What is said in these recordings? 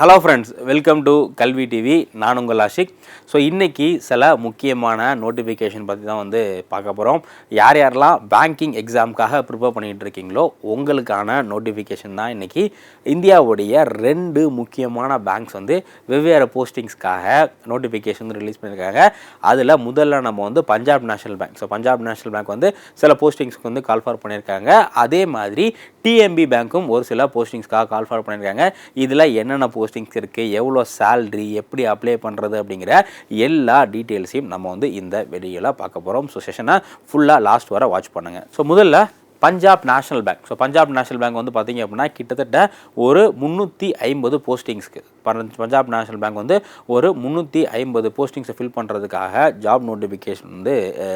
Hello friends welcome to Kalvi TV நான் உங்கள் Ashiq. So இன்றைக்கி சில முக்கியமான நோட்டிஃபிகேஷன் பற்றி தான் வந்து பார்க்க போகிறோம் யார் யாரெல்லாம் பேங்கிங் எக்ஸாமுக்காக ப்ரிப்பேர் பண்ணிகிட்டு இருக்கீங்களோ உங்களுக்கான நோட்டிஃபிகேஷன் தான் இன்றைக்கி இந்தியாவுடைய ரெண்டு முக்கியமான பேங்க்ஸ் வந்து வெவ்வேறு போஸ்டிங்ஸ்க்காக நோட்டிஃபிகேஷன் ரிலீஸ் பண்ணியிருக்காங்க. அதில் முதல்ல நம்ம வந்து Punjab National Bank so Punjab National Bank வந்து சில போஸ்டிங்ஸ்க்கு வந்து கால்ஃபார் பண்ணியிருக்காங்க. அதே மாதிரி டிஎம்பி பேங்க்கும் ஒரு சில போஸ்டிங்ஸ்க்காக கால்ஃபார் பண்ணியிருக்காங்க. இதில் என்னென்ன போஸ்டிங்ஸ் இருக்குது எவ்வளோ சேல்ரி எப்படி அப்ளை பண்ணுறது அப்படிங்கிற எல்லா டீட்டெயில்ஸையும் நம்ம வந்து இந்த வீடியோவில் பார்க்க போகிறோம் ஸோ செஷனை ஃபுல்லாக லாஸ்ட் வர வாட்ச் பண்ணுங்கள் ஸோ முதல்ல Punjab National Bank. So Punjab National Bank வந்து பார்த்தீங்க அப்படின்னா கிட்டத்தட்ட ஒரு முந்நூற்றி ஐம்பது போஸ்டிங்ஸ்க்கு. பஞ்சாப் நேஷனல் பேங்க் வந்து ஒரு முந்நூற்றி ஐம்பது போஸ்டிங்ஸை ஃபில் பண்ணுறதுக்காக ஜாப் நோட்டிஃபிகேஷன் வந்து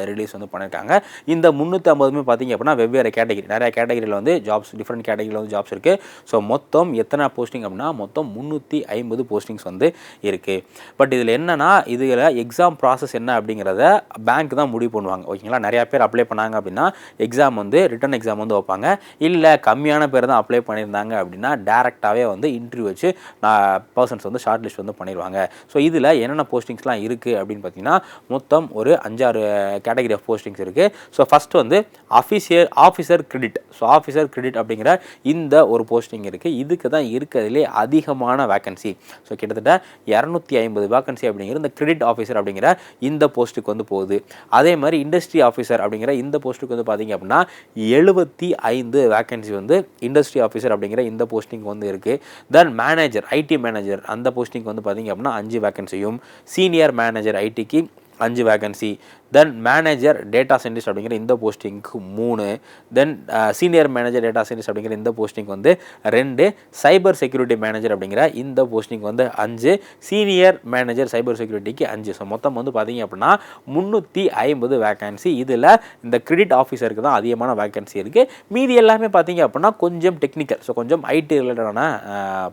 ரிலீஸ் வந்து பண்ணியிருக்காங்க. இந்த முந்நூற்றி ஐம்பதுமே பார்த்தீங்க அப்படின்னா வெவ்வேறு கேட்டகரி நிறைய கேட்டகரியில் வந்து ஜாப்ஸ் டிஃப்ரெண்ட் கேட்டகரியில் வந்து ஜாப்ஸ் இருக்குது ஸோ மொத்தம் எத்தனை போஸ்டிங் அப்படின்னா மொத்தம் முந்நூற்றி ஐம்பது போஸ்டிங்ஸ் வந்து இருக்குது பட் இதில் என்னென்னா இதில் எக்ஸாம் ப்ராசஸ் என்ன அப்படிங்கிறத பேங்க் தான் முடிவு பண்ணுவாங்க. ஓகேங்களா? நிறையா பேர் அப்ளை பண்ணாங்க அப்படின்னா எக்ஸாம் வந்து ரிட்டன் எக்ஸாம் வந்து வைப்பாங்க. இல்லை கம்மியான பேர் தான் அப்ளை பண்ணியிருந்தாங்க அப்படின்னா டேரெக்டாகவே வந்து இன்டர்வியூ வச்சு நான் பர்சன்ஸ் வந்து ஷார்ட் லிஸ்ட் வந்து பண்ணிடுவாங்க ஸோ இதில் என்னென்ன போஸ்டிங்ஸ்லாம் இருக்குது அப்படின்னு பார்த்தீங்கன்னா மொத்தம் ஒரு அஞ்சாறு கேட்டகரி ஆஃப் போஸ்டிங்ஸ் இருக்குது ஸோ ஃபஸ்ட் வந்து officer officer credit so officer credit அப்படிங்கிற இந்த ஒரு போஸ்டிங் இருக்குது இதுக்கு தான் இருக்கிறதுலே அதிகமான வேக்கன்சி ஸோ கிட்டத்தட்ட இரநூத்தி ஐம்பது வேக்கன்சி அப்படிங்கிற இந்த கிரெடிட் ஆஃபீஸர் அப்படிங்கிற இந்த போஸ்ட்டுக்கு வந்து போகுது. அதே மாதிரி இண்டஸ்ட்ரி ஆஃபீஸர் அப்படிங்கிற இந்த போஸ்ட்டுக்கு வந்து பார்த்தீங்க அப்படின்னா எழுபத்தி ஐந்து வேக்கன்சி வந்து இண்டஸ்ட்ரி ஆஃபீஸர் அப்படிங்கிற இந்த போஸ்டிங் வந்து இருக்குது தென் மேனேஜர் ஐடி மேனேஜர் அந்த போஸ்டிங் வந்து பார்த்தீங்க அப்படின்னா அஞ்சு வேக்கன்சியும் சீனியர் மேனேஜர் ஐடிக்கு அஞ்சு vacancy then manager data scientist அப்படிங்கிற இந்த போஸ்டிங்க்கு மூணு then senior manager data scientist அப்படிங்கிற இந்த போஸ்டிங் வந்து ரெண்டு சைபர் செக்யூரிட்டி மேனேஜர் அப்படிங்கிற இந்த போஸ்டிங் வந்து அஞ்சு சீனியர் மேனேஜர் சைபர் செக்யூரிட்டிக்கு அஞ்சு. ஸோ மொத்தம் வந்து பார்த்தீங்க அப்படின்னா முந்நூற்றி ஐம்பது வேகன்சி இதில் இந்த கிரெடிட் ஆஃபீஸருக்கு தான் அதிகமான வேகன்சி இருக்குது மீதி எல்லாமே பார்த்தீங்க அப்படின்னா கொஞ்சம் டெக்னிக்கல் ஸோ கொஞ்சம் ஐடி ரிலேட்டடான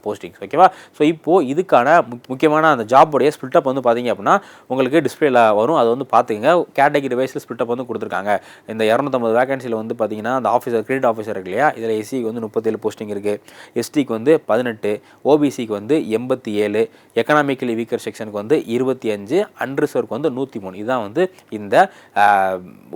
போஸ்டிங்ஸ் ஓகேவா ஸோ இப்போது இதுக்கான முக்கியமான அந்த ஜாபுடைய ஸ்பில்டப் வந்து பார்த்தீங்க அப்படின்னா உங்களுக்கு டிஸ்பிளேல வரும். அதை வந்து பார்த்துங்க கேட்டகரி வைஸில் ஸ்பிட்டப் வந்து கொடுத்துருக்காங்க. இந்த இரநூத்தம்பது வேகன்சியில் வந்து பார்த்தீங்கன்னா அந்த ஆஃபீஸர் கிரெடிட் ஆஃபீஸர் இருக்கு இல்லையா? இதில் எஸ்சிக்கு வந்து முப்பத்தேழு போஸ்டிங் இருக்குது எஸ்டிக்கு வந்து பதினெட்டு ஓபிசிக்கு வந்து எண்பத்தி ஏழு எக்கனாமிக்கலி வீக்கர் செக்ஷனுக்கு வந்து இருபத்தி அஞ்சு அன்ரிசர்வ்க்கு வந்து நூற்றி மூணு இதுதான் வந்து இந்த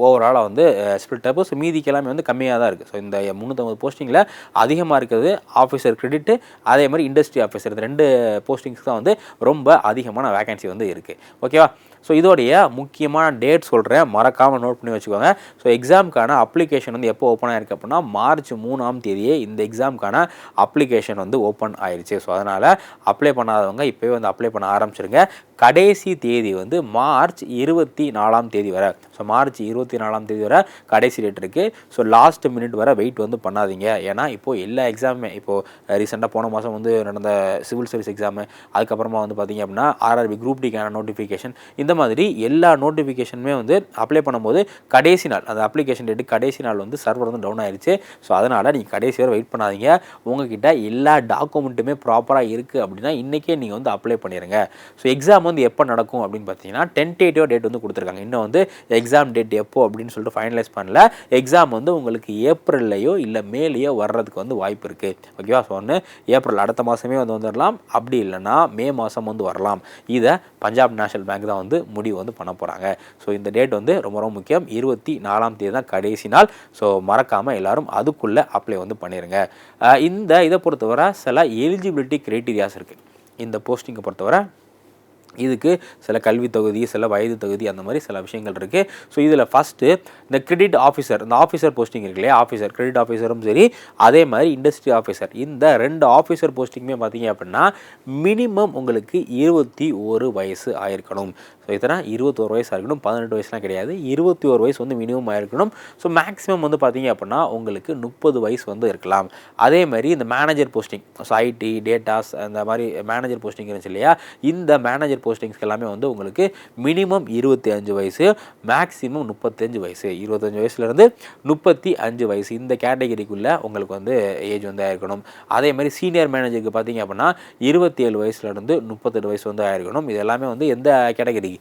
ஓவராலாக வந்து ஸ்பில்டப் ஸோ மீதிக்கு எல்லாமே வந்து கம்மியாக தான் இருக்குது ஸோ இந்த முந்நூற்றம்பது போஸ்டிங்கில் அதிகமாக இருக்கிறது ஆஃபீஸர் கிரெடிட்டு அதே மாதிரி இண்டஸ்ட்ரி ஆஃபீஸர் இந்த ரெண்டு போஸ்டிங்ஸ் தான் வந்து ரொம்ப அதிகமான வேகன்சி வந்து இருக்குது ஓகேவா ஸோ இதோடைய முக்கியமான டேட் சொல்கிறேன் மறக்காமல் நோட் பண்ணி வச்சுக்கோங்க. ஸோ எக்ஸாமுக்கான அப்ளிகேஷன் வந்து எப்போ ஓப்பன் ஆயிருக்கு அப்படின்னா மார்ச் மூணாம் தேதியே இந்த எக்ஸாமுக்கான அப்ளிகேஷன் வந்து ஓப்பன் ஆயிடுச்சு ஸோ அதனால் அப்ளை பண்ணாதவங்க இப்போவே வந்து அப்ளை பண்ண ஆரம்பிச்சிருங்க. கடைசி தேதி வந்து மார்ச் இருபத்தி நாலாம் தேதி வரை. ஸோ மார்ச் இருபத்தி நாலாம் தேதி வரை கடைசி டேட் இருக்குது ஸோ லாஸ்ட் மினிட் வரை வெயிட் வந்து பண்ணாதீங்க. ஏன்னா இப்போது எல்லா எக்ஸாமுமே இப்போது ரீசெண்டாக போன மாதம் வந்து நடந்த சிவில் சர்வீஸ் எக்ஸாமு அதுக்கப்புறமா வந்து பார்த்திங்க அப்படின்னா ஆர்ஆர்பி குரூப் டிக்கான நோட்டிஃபிகேஷன் இந்த மாதிரி எல்லா நோட்டிஃபிகேஷனுமே வந்து அப்ளை பண்ணும்போது கடைசி நாள் அந்த அப்ளிகேஷன் டேட்டு கடைசி நாள் வந்து சர்வர் வந்து டவுன் ஆயிடுச்சு ஸோ அதனால் நீங்கள் கடைசி வரை வெயிட் பண்ணாதீங்க. உங்ககிட்ட எல்லா டாக்குமெண்ட்டுமே ப்ராப்பராக இருக்குது அப்படின்னா இன்றைக்கே நீங்கள் வந்து அப்ளை பண்ணிடுங்க ஸோ எக்ஸாம் வந்து எப்போ நடக்கும் அப்படின்னு பார்த்தீங்கன்னா டென்டேட்டிவ் டேட் வந்து கொடுத்துருக்காங்க. இன்னும் வந்து எக்ஸாம் டேட் எப்போ அப்படின்னு சொல்லிட்டு ஃபைனலைஸ் பண்ணல. எக்ஸாம் வந்து உங்களுக்கு ஏப்ரல்லையோ இல்லை மேலேயோ வர்றதுக்கு வந்து வாய்ப்பு இருக்குது ஓகேவா ஸோ ஒன்று ஏப்ரல் அடுத்த மாதமே வந்து வந்துடலாம் அப்படி இல்லைன்னா மே மாதம் வந்து வரலாம். இதை பஞ்சாப் நேஷனல் பேங்க் தான் வந்து முடிவு வந்து பண்ண போகிறாங்க ஸோ இந்த டேட் வந்து ரொம்ப ரொம்ப முக்கியம். இருபத்தி நாலாம் தேதி தான் கடைசி நாள். ஸோ மறக்காமல் எல்லோரும் அதுக்குள்ளே அப்ளை வந்து பண்ணிடுங்க இந்த இதை பொறுத்தவரை சில எலிஜிபிலிட்டி க்ரைட்டீரியாஸ் இருக்குது இந்த போஸ்டிங்கை பொறுத்தவரை இதுக்கு சில கல்வி தொகுதி சில வயது தொகுதி அந்த மாதிரி சில விஷயங்கள் இருக்குது ஸோ இதில் ஃபஸ்ட்டு இந்த கிரெடிட் ஆஃபீஸர் இந்த ஆஃபீஸர் போஸ்டிங் இருக்கு இல்லையா? ஆஃபீஸர் கிரெடிட் ஆஃபீஸரும் சரி. அதே மாதிரி இண்டஸ்ட்ரி ஆஃபீஸர் இந்த ரெண்டு ஆஃபீஸர் போஸ்டிங்குமே பார்த்தீங்க அப்படின்னா மினிமம் உங்களுக்கு இருபத்தி ஒரு வயசு ஆயிருக்கணும். ஸோ இதனால் இருபத்தோரு வயசு இருக்கணும். பதினெட்டு வயசுலாம் கிடையாது. இருபத்தி ஒரு வயசு வந்து மினிமம் ஆயிருக்கணும். ஸோ மேக்ஸிமம் வந்து பார்த்தீங்க அப்படின்னா உங்களுக்கு முப்பது வயசு வந்து இருக்கலாம். அதே மாதிரி இந்த manager posting so IT datas அந்த மாதிரி மேனேஜர் போஸ்டிங் இருந்துச்சு இல்லையா? இந்த மேனேஜர் போஸ்டிங்ஸ்க்கு எல்லாமே வந்து உங்களுக்கு மினிமம் இருபத்தி அஞ்சு வயசு மேக்ஸிமம் முப்பத்தஞ்சு வயசு. இருபத்தஞ்சு வயசுலேருந்து முப்பத்தி அஞ்சு வயசு இந்த கேட்டகரிக்குள்ளே உங்களுக்கு வந்து ஏஜ் வந்து ஆயிருக்கணும். அதே மாதிரி சீனியர் மேனேஜருக்கு பார்த்தீங்க அப்படின்னா இருபத்தி ஏழு வயசுலேருந்து முப்பத்தெட்டு வயசு வந்து ஆயிருக்கணும். இது எல்லாமே வந்து எந்த கேட்டகரி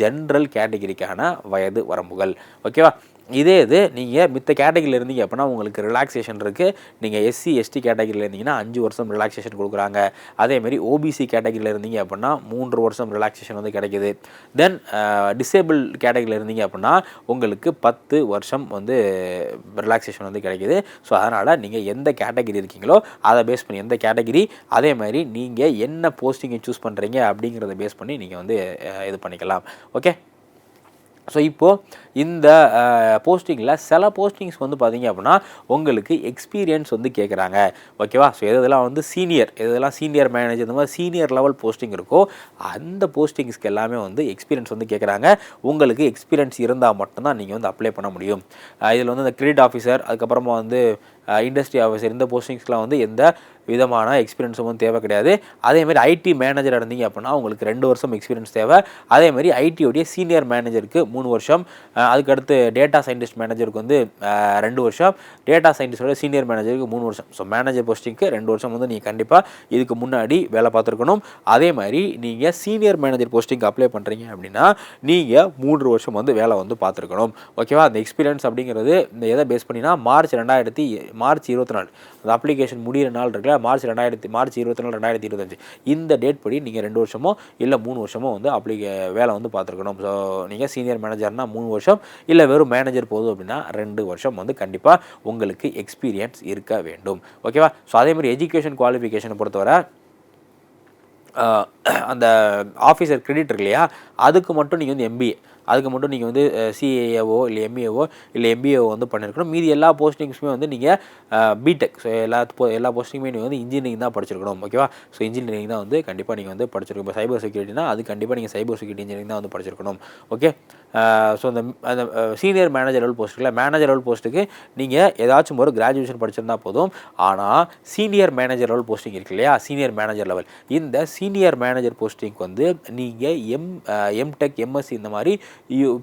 ஜென்ரல் கேட்டகரிக்கான வயது வரம்புகள். ஓகேவா இதே இது நீங்கள் மித்த கேட்டகிரியில் இருந்தீங்க அப்படின்னா உங்களுக்கு ரிலாக்ஸேஷன் இருக்குது நீங்கள் எஸ்சி எஸ்டி கேட்டகிரியில் இருந்தீங்கன்னா அஞ்சு வருஷம் ரிலாக்ஸேஷன் கொடுக்குறாங்க. அதேமாதிரி ஓபிசி கேட்டகிரியில் இருந்தீங்க அப்படின்னா மூன்று வருஷம் ரிலாக்ஸேஷன் வந்து கிடைக்குது. தென் டிசேபிள் கேட்டகிரியில் இருந்தீங்க அப்படின்னா உங்களுக்கு பத்து வருஷம் வந்து ரிலாக்ஸேஷன் வந்து கிடைக்குது. ஸோ அதனால் நீங்கள் எந்த கேட்டகிரி இருக்கீங்களோ அதை பேஸ் பண்ணி எந்த கேட்டகிரி அதே மாதிரி நீங்கள் என்ன போஸ்டிங்கை சூஸ் பண்ணுறீங்க அப்படிங்கிறத பேஸ் பண்ணி நீங்கள் வந்து இது பண்ணிக்கலாம். ஓகே ஸோ இப்போது இந்த போஸ்டிங்கில் சில போஸ்டிங்ஸ் வந்து பார்த்தீங்க அப்படின்னா உங்களுக்கு எக்ஸ்பீரியன்ஸ் வந்து கேட்குறாங்க ஓகேவா ஸோ எதெல்லாம் வந்து சீனியர் எதெல்லாம் சீனியர் மேனேஜர் இந்த மாதிரி சீனியர் லெவல் போஸ்டிங் இருக்கோ அந்த போஸ்டிங்ஸ்க்கு எல்லாமே வந்து எக்ஸ்பீரியன்ஸ் வந்து கேட்குறாங்க உங்களுக்கு எக்ஸ்பீரியன்ஸ் இருந்தால் மட்டும்தான் நீங்கள் வந்து அப்ளை பண்ண முடியும். இதில் வந்து இந்த கிரெடிட் ஆஃபீஸர் அதுக்கப்புறமா வந்து இண்டஸ்ட்ரி ஆஃபீஸர் இந்த போஸ்டிங்ஸ்லாம் வந்து எந்த விதமான எக்ஸ்பீரியன்ஸும் வந்து தேவை கிடையாது. அதேமாதிரி ஐடி மேனேஜர் இருந்தீங்க அப்படின்னா உங்களுக்கு ரெண்டு வருஷம் எக்ஸ்பீரியன்ஸ் தேவை. அதேமாதிரி ஐடியோடைய சீனியர் மேனேஜருக்கு மூணு வருஷம். அதுக்கடுத்து டேட்டா சயின்டிஸ்ட் மேனேஜருக்கு வந்து ரெண்டு வருஷம். டேட்டா சயின்டிஸ்டோட சீனியர் மேனேஜருக்கு மூணு வருஷம். ஸோ மேனேஜர் போஸ்டிங்க்கு ரெண்டு வருஷம் வந்து நீங்கள் கண்டிப்பாக இதுக்கு முன்னாடி வேலை பார்த்துருக்கணும். அதே மாதிரி நீங்கள் சீனியர் மேனேஜர் போஸ்டிங்க்கு அப்ளை பண்ணுறீங்க அப்படின்னா நீங்கள் மூன்று வருஷம் வந்து வேலை வந்து பார்த்துருக்கணும். ஓகேவா அந்த எக்ஸ்பீரியன்ஸ் அப்படிங்கிறது இந்த எதை பேஸ் பண்ணினா மார்ச் ரெண்டாயிரத்தி மார்ச் இருபத்தி நாலு. அந்த அப்ளிகேஷன் முடிகிற நாள் இருக்குல்ல மார்ச் ரெண்டாயிரத்தி மார்ச் இருபத்தி நாலு ரெண்டாயிரத்தி இருபத்தஞ்சு. இந்த டேட் படி நீங்கள் ரெண்டு வருஷமோ இல்லை மூணு வருஷமோ வந்து அப்ளிகே வேலை வந்து பார்த்துருக்கணும். ஸோ நீங்கள் சீனியர் மேனேஜர்னால் மூணு வருஷம் இல்லை வெறும் மேனேஜர் போதும் அப்படின்னா ரெண்டு வருஷம் வந்து கண்டிப்பாக உங்களுக்கு எக்ஸ்பீரியன்ஸ் இருக்க வேண்டும். ஓகேவா ஸோ அதே மாதிரி எஜுகேஷன் குவாலிஃபிகேஷனை பொறுத்தவரை அந்த ஆஃபீஸர் கிரெடிட் இருக்கு இல்லையா? அதுக்கு மட்டும் நீங்கள் வந்து எம்பிஏ அதுக்கு மட்டும் நீங்கள் வந்து சிஏஏவோ இல்லை எம்ஏஓ இல்லை எம்பிஏஓ வந்து பண்ணியிருக்கணும் மீதி எல்லா போஸ்டிங்ஸுமே வந்து நீங்கள் பிடெக் ஸோ எல்லா எல்லா போஸ்டிங்குமே நீங்கள் வந்து இன்ஜினியரிங் தான் படிச்சிருக்கணும். ஓகேவா ஸோ இன்ஜினியரிங் தான் வந்து கண்டிப்பாக நீங்கள் வந்து படிச்சிருக்கணும். இப்போ சைபர் செக்யூரிட்டினா அது கண்டிப்பாக நீங்கள் சைபர் செக்யூரிட்டி இன்ஜினியரிங் தான் வந்து படிச்சிருக்கணும். ஓகே ஸோ அந்த அந்த சீனியர் மேனேஜர் லெவல் போஸ்ட்டுக்குள்ள மேனேஜர் லெவல் போஸ்ட்டுக்கு நீங்கள் ஏதாச்சும் ஒரு கிராஜுவேஷன் படிச்சிருந்தா போதும். ஆனால் சீனியர் மேனேஜர் லெவல் போஸ்டிங் இருக்கு இல்லையா? சீனியர் மேனேஜர் லெவல் இந்த சீனியர் மேனேஜர் போஸ்டிங்க்கு வந்து நீங்கள் எம் எம்டெக் எம்எஸ்சி இந்த மாதிரி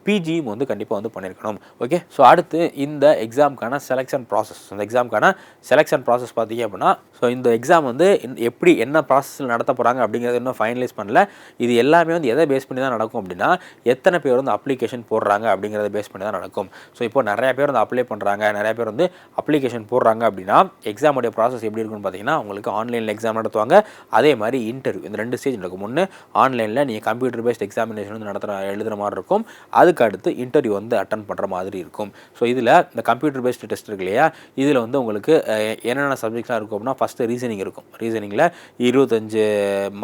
பிஜியும் வந்து கண்டிப்பாக வந்து பண்ணியிருக்கணும் ஓகே ஸோ அடுத்து இந்த எக்ஸாமுக்கான செலெக்ஷன் ப்ராசஸ் அந்த எக்ஸாமுக்கான செலெக்ஷன் ப்ராசஸ் பார்த்தீங்க அப்படின்னா ஸோ இந்த எக்ஸாம் வந்து எப்படி என்ன ப்ராசஸில் நடத்த போகிறாங்க அப்படிங்கிறத இன்னும் ஃபைனலைஸ் பண்ணல. இது எல்லாமே வந்து எதை பேஸ் பண்ணி தான் நடக்கும் அப்படின்னா எத்தனை பேர் வந்து அப்ளிகேஷன் போடுறாங்க அப்படிங்கிறத பேஸ் பண்ணி தான் நடக்கும். ஸோ இப்போ நிறைய பேர் வந்து அப்ளை பண்ணுறாங்க நிறைய பேர் வந்து அப்ளிகேஷன் போடுறாங்க அப்படின்னா எக்ஸாமுடைய ப்ராசஸ் எப்படி இருக்குன்னு பார்த்தீங்கன்னா உங்களுக்கு ஆன்லைனில் எக்ஸாம் நடத்துவாங்க. அதே மாதிரி இன்டர்வியூ இந்த ரெண்டு ஸ்டேஜ் நடக்கும். ஒன்று ஆன்லைனில் நீங்கள் கம்ப்யூட்டர் பேஸ்ட் எக்ஸாமினேஷன் வந்து நடத்துகிற எழுதுகிற மாதிரி இருக்கும். அதுக்கு அடுத்து இன்டர்வியூ வந்து அட்டன் பண்ணுற மாதிரி இருக்கும். ஸோ இதில் இந்த கம்ப்யூட்டர் பேஸ்டு டெஸ்ட் இருக்கு இல்லையா? இதில் வந்து உங்களுக்கு என்னென்ன சப்ஜெக்ட்லாம் இருக்கும் அப்படின்னா ஃபஸ்ட்டு ரீசனிங் இருக்கும். ரீசனிங்கில் இருபத்தஞ்சு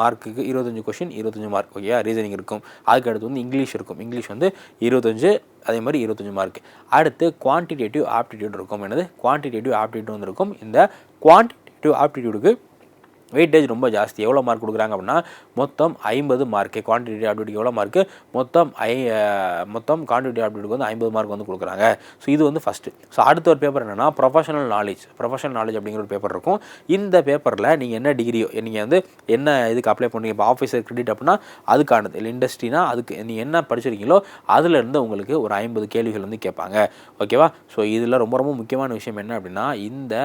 மார்க்குக்கு இருபத்தஞ்சு கொஷின் இருபத்தஞ்சு மார்க் ஓகேயா ரீசனிங் இருக்கும். அதுக்கு அடுத்து வந்து இங்கிலீஷ் இருக்கும். இங்கிலீஷ் வந்து இருபத்தஞ்சு அதே மாதிரி இருபத்தஞ்சு மார்க் அடுத்து குவான்டிடேட்டிவ் ஆப்டிடியூட் இருக்கும். என்னது? குவான்டிடேட்டிவ் ஆப்டிடியூட் வந்து இருக்கும். இந்த குவான்டிடேட்டிவ் ஆப்டிடியூடுக்கு வெயிட்டேஜ் ரொம்ப ஜாஸ்தி. எவ்வளோ மார்க் கொடுக்குறாங்க அப்படின்னா மொத்தம் ஐம்பது மார்க்கு குவான்டிட்டி ஆப்டிடியூட் எவ்வளோ மார்க்கு மொத்தம் ஐ மொத்தம் குவான்டிட்டி ஆப்டிடியூட்க்கு வந்து ஐம்பது மார்க் வந்து கொடுக்குறாங்க. ஸோ இது வந்து ஃபஸ்ட்டு ஸோ அடுத்த ஒரு பேப்பர் என்னென்னா ப்ரொஃபஷனல் நாலேஜ் ப்ரொஃபஷனல் நாலேஜ் அப்படிங்கிற ஒரு பேப்பர் இருக்கும். இந்த பேப்பரில் நீங்கள் என்ன டிகிரியோ நீங்கள் வந்து என்ன இதுக்கு அப்ளை பண்ணுறீங்க இப்போ ஆஃபீஸர் கிரெடிட் அப்படின்னா அதுக்கானது. இல்லை இண்டஸ்ட்ரினா அதுக்கு நீங்கள் என்ன படிச்சிருக்கீங்களோ அதுலேருந்து உங்களுக்கு ஒரு ஐம்பது கேள்விகள் வந்து கேட்பாங்க. ஓகேவா ஸோ இதில் ரொம்ப ரொம்ப முக்கியமான விஷயம் என்ன அப்படின்னா இந்த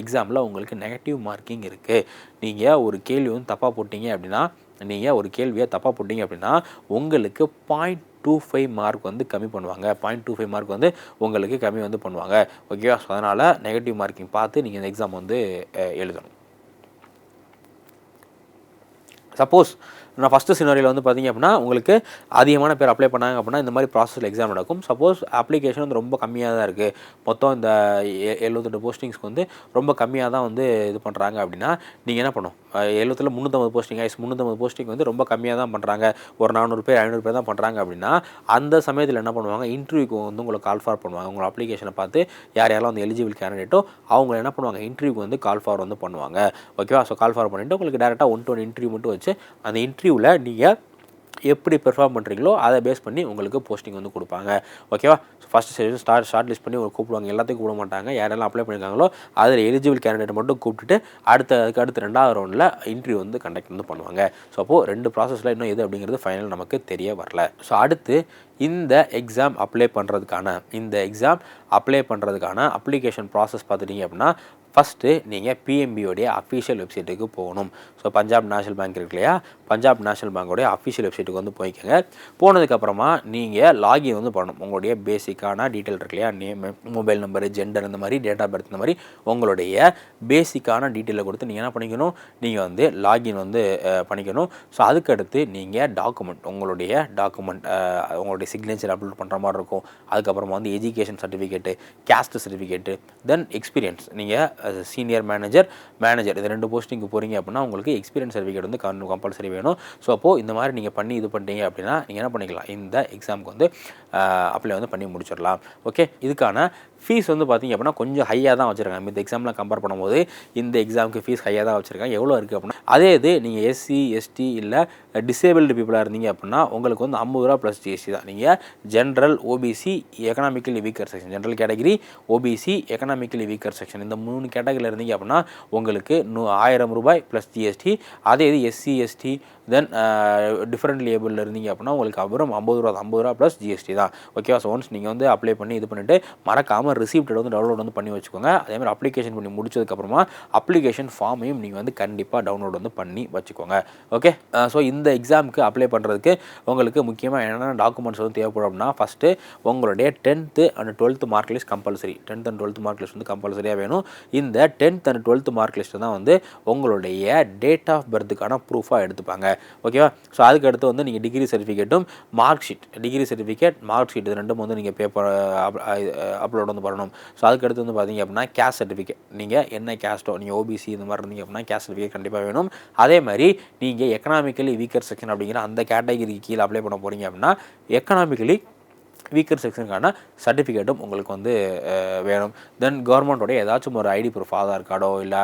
எக்ஸாமில் உங்களுக்கு நெகட்டிவ் மார்க்கிங் இருக்குது நீங்கள் ஒரு கேள்வி வந்து தப்பாக போட்டீங்க அப்படின்னா நீங்கள் ஒரு கேள்வியை தப்பாக போட்டீங்க அப்படின்னா உங்களுக்கு பாயிண்ட் டூ ஃபைவ் மார்க் வந்து கம்மி பண்ணுவாங்க. பாயிண்ட் டூ ஃபைவ் மார்க் வந்து உங்களுக்கு கம்மி வந்து பண்ணுவாங்க. ஓகேவா ஸோ அதனால் நெகட்டிவ் மார்க்கிங் பார்த்து நீங்கள் இந்த எக்ஸாம் வந்து எழுதணும். சப்போஸ் நான் ஃபஸ்ட்டு சினாரியில் வந்து பார்த்தீங்க அப்படின்னா உங்களுக்கு அதிகமான பேர் அப்ளை பண்ணாங்க அப்படின்னா இந்த மாதிரி ப்ராசஸில் எக்ஸாம் நடக்கும். சப்போஸ் அப்ளிகேஷன் வந்து ரொம்ப கம்மியாக தான் இருக்குது மொத்தம் இந்த எ- எழுபத்தெட்டு போஸ்டிங்ஸ்க்கு வந்து ரொம்ப கம்மியாக தான் வந்து இது பண்ணுறாங்க அப்படின்னா நீங்கள் என்ன பண்ணும் எழுபத்தில் முந்நூற்றம்பது போஸ்டிங் ஐஸ் முந்நூற்றம்பது போஸ்டிங் வந்து ரொம்ப கம்மியாக தான் பண்ணுறாங்க ஒரு நானூறு பேர் ஐநூறு பேர் தான் பண்ணுறாங்க அப்படின்னா அந்த சமயத்தில் என்ன பண்ணுவாங்க? இன்டர்வியூக்கு வந்து உங்களை கால் ஃபார் பண்ணுவாங்க. உங்களை அப்ளிகேஷனை பார்த்து யார் யாரெல்லாம் வந்து எலிஜிபிள் கேண்டிடேட்டோ அவங்க என்ன பண்ணுவாங்க? இன்டர்வியூக்கு வந்து கால் ஃபார் வந்து பண்ணுவாங்க. ஓகேவா ஸோ கால் ஃபார் பண்ணிவிட்டு உங்களுக்கு டேரெக்டாக ஒன் டு ஒன் இன்டர்வியூ மட்டும் வச்சு அந்த இன்டர்வியூவில் நீங்கள் எப்படி பெர்ஃபார்ம் பண்ணுறீங்களோ அதை பேஸ் பண்ணி உங்களுக்கு போஸ்டிங் வந்து கொடுப்பாங்க. ஓகேவா so first start short list பண்ணி உங்களுக்கு கூப்பிடுவாங்க. எல்லாத்தையும் கூப்பிட மாட்டாங்க. யாரெல்லாம் அப்ளை பண்ணியிருக்காங்களோ அதில் எலிஜிபிள் கேண்டிடேட் மட்டும் கூப்பிட்டுட்டு அடுத்த அதுக்கு அடுத்து ரெண்டாவது ரவுண்டில் இன்டர்வியூ வந்து கண்டக்ட் வந்து பண்ணுவாங்க. ஸோ அப்போது ரெண்டு ப்ராசஸில் இன்னும் எது அப்படிங்கிறது ஃபைனல் நமக்கு தெரிய வரல. ஸோ அடுத்து இந்த எக்ஸாம் அப்ளை பண்ணுறதுக்கான இந்த எக்ஸாம் அப்ளை பண்ணுறதுக்கான அப்ளிகேஷன் ப்ராசஸ் பார்த்துட்டிங்க அப்படின்னா ஃபஸ்ட்டு நீங்கள் பிஎம்பியோடைய அஃபிஷியல் வெப்சைட்டுக்கு போகணும். ஸோ பஞ்சாப் நேஷனல் பேங்க் இருக்கு இல்லையா? பஞ்சாப் நேஷனல் பேங்கோடைய அஃபிஷியல் வெப்சைட்டுக்கு வந்து போய்க்கோங்க. போனதுக்கப்புறமா நீங்கள் லாகின் வந்து பண்ணணும். உங்களுடைய பேசிக்கான டீட்டெயில் இருக்கு இல்லையா? நேம் மொபைல் நம்பரு ஜெண்டர் இந்த மாதிரி டேட் ஆஃப் பர்த் இந்த மாதிரி உங்களுடைய பேசிக்கான டீட்டெயிலை கொடுத்து நீங்கள் என்ன பண்ணிக்கணும்? நீங்கள் வந்து லாகின் வந்து பண்ணிக்கணும். ஸோ அதுக்கடுத்து நீங்கள் டாக்குமெண்ட் உங்களுடைய டாக்குமெண்ட் உங்களுடைய சிக்னேச்சர் அப்லோட் பண்ணுற மாதிரி இருக்கும். அதுக்கப்புறமா வந்து education certificate caste certificate then experience நீங்கள் சீனியர் மேனேஜர் மேனேஜர் இது ரெண்டு போஸ்டிங்க்கு போகிறீங்க அப்படின்னா உங்களுக்கு எக்ஸ்பீரியன்ஸ் சர்டிஃபிகேட் வந்து கம்பல்சரி வேணும். ஸோ அப்போது இந்த மாதிரி நீங்கள் பண்ணி இது பண்ணிட்டீங்க அப்படின்னா நீங்கள் என்ன பண்ணிக்கலாம்? இந்த எக்ஸாமுக்கு வந்து அப்ளை வந்து பண்ணி முடிச்சிடலாம். ஓகே இதுக்கான ஃபீஸ் வந்து பார்த்தீங்க அப்படின்னா கொஞ்சம் ஹையாக தான் வச்சுருக்காங்க. இந்த எக்ஸாமில் கம்பேர் பண்ணும்போது இந்த எக்ஸாமுக்கு ஃபீஸ் ஹையாக தான் வச்சுருக்காங்க. எவ்வளோ இருக்குது அப்படின்னா அதே இது நீங்கள் எஸ்சி எஸ்டி இல்லை டிசேபிள்டு பீப்புளாக இருந்தீங்க அப்படின்னா உங்களுக்கு வந்து ஐம்பது ரூபா ப்ளஸ் ஜிஎஸ்டி தான். நீங்கள் general OBC economically weaker section general category OBC economically weaker section இந்த மூணு கேட்டகரியில் இருந்தீங்க அப்படின்னா உங்களுக்கு நூ ஆயிரம் ரூபாய் ப்ளஸ் ஜிஎஸ்டி அதே இது எஸ்சி எஸ்டி தென் டிஃப்ரெண்ட் லேபிளில் இருந்தீங்க அப்படின்னா உங்களுக்கு அப்புறம் ஐம்பது ரூபா ஐம்பது ரூபா ப்ளஸ் ஜிஎஸ்டி தான். ஓகேவா ஸோ ஒன்ஸ் நீங்கள் வந்து அப்ளை பண்ணி இது பண்ணிவிட்டு மறக்காமல் ரிசீப்ட் வந்து டவுன்லோட் வந்து பண்ணி வச்சுக்கோங்க. அதே மாதிரி அப்ளிகேஷன் பண்ணி முடிச்சதுக்கப்புறமா அப்ளிகேஷன் ஃபார்மையும் நீங்கள் வந்து கண்டிப்பாக டவுன்லோட் வந்து பண்ணி வச்சுக்கோங்க. ஓகே ஸோ இந்த எக்ஸாமுக்கு அப்ளை பண்ணுறதுக்கு உங்களுக்கு முக்கியமாக என்னென்ன டாக்குமெண்ட்ஸ் வந்து தேவைப்படும் அப்படின்னா ஃபஸ்ட்டு உங்களுடைய tenth and twelfth mark list compulsory tenth and twelfth mark list வந்து கம்பல்சரியாக வேணும். இந்த tenth and twelfth mark list தான் வந்து உங்களுடைய டேட் ஆஃப் பர்த்துக்கான ப்ரூஃபாக எடுத்துப்பாங்க. ஓகேவா ஸோ அதுக்கு அடுத்து வந்து நீங்கள் degree சர்டிஃபிகேட்டும் mark sheet degree certificate mark sheet இது ரெண்டும் வந்து நீங்கள் பேப்பர் அப்லோட் வந்து பண்ணணும் ஸோ அதுக்கு அடுத்து வந்து பார்த்தீங்க அப்படின்னா கேஸ்ட் சர்டிஃபிகேட் நீங்கள் என்ன கேஸ்ட்டோ நீங்கள் ஓபிசி இந்த மாதிரி இருந்தீங்க அப்படின்னா கேஸ்ட் சர்டிஃபிகேட் கண்டிப்பாக வேணும். அதே மாதிரி நீங்கள் எக்கனாமிக்கலி வீக்கர் செக்ஷன் அப்படிங்கிற அந்த கேட்டகரிக்கு கீழே அப்ளை பண்ண போகிறீங்க அப்படின்னா எக்கனாமிக்கலி வீக்கர் செக்ஷனுக்கான சர்டிஃபிகேட்டும் உங்களுக்கு வந்து வேணும். தென் கவர்மெண்ட்டோடைய ஏதாச்சும் ஒரு ஐடி ப்ரூஃப் ஆதார் கார்டோ இல்லை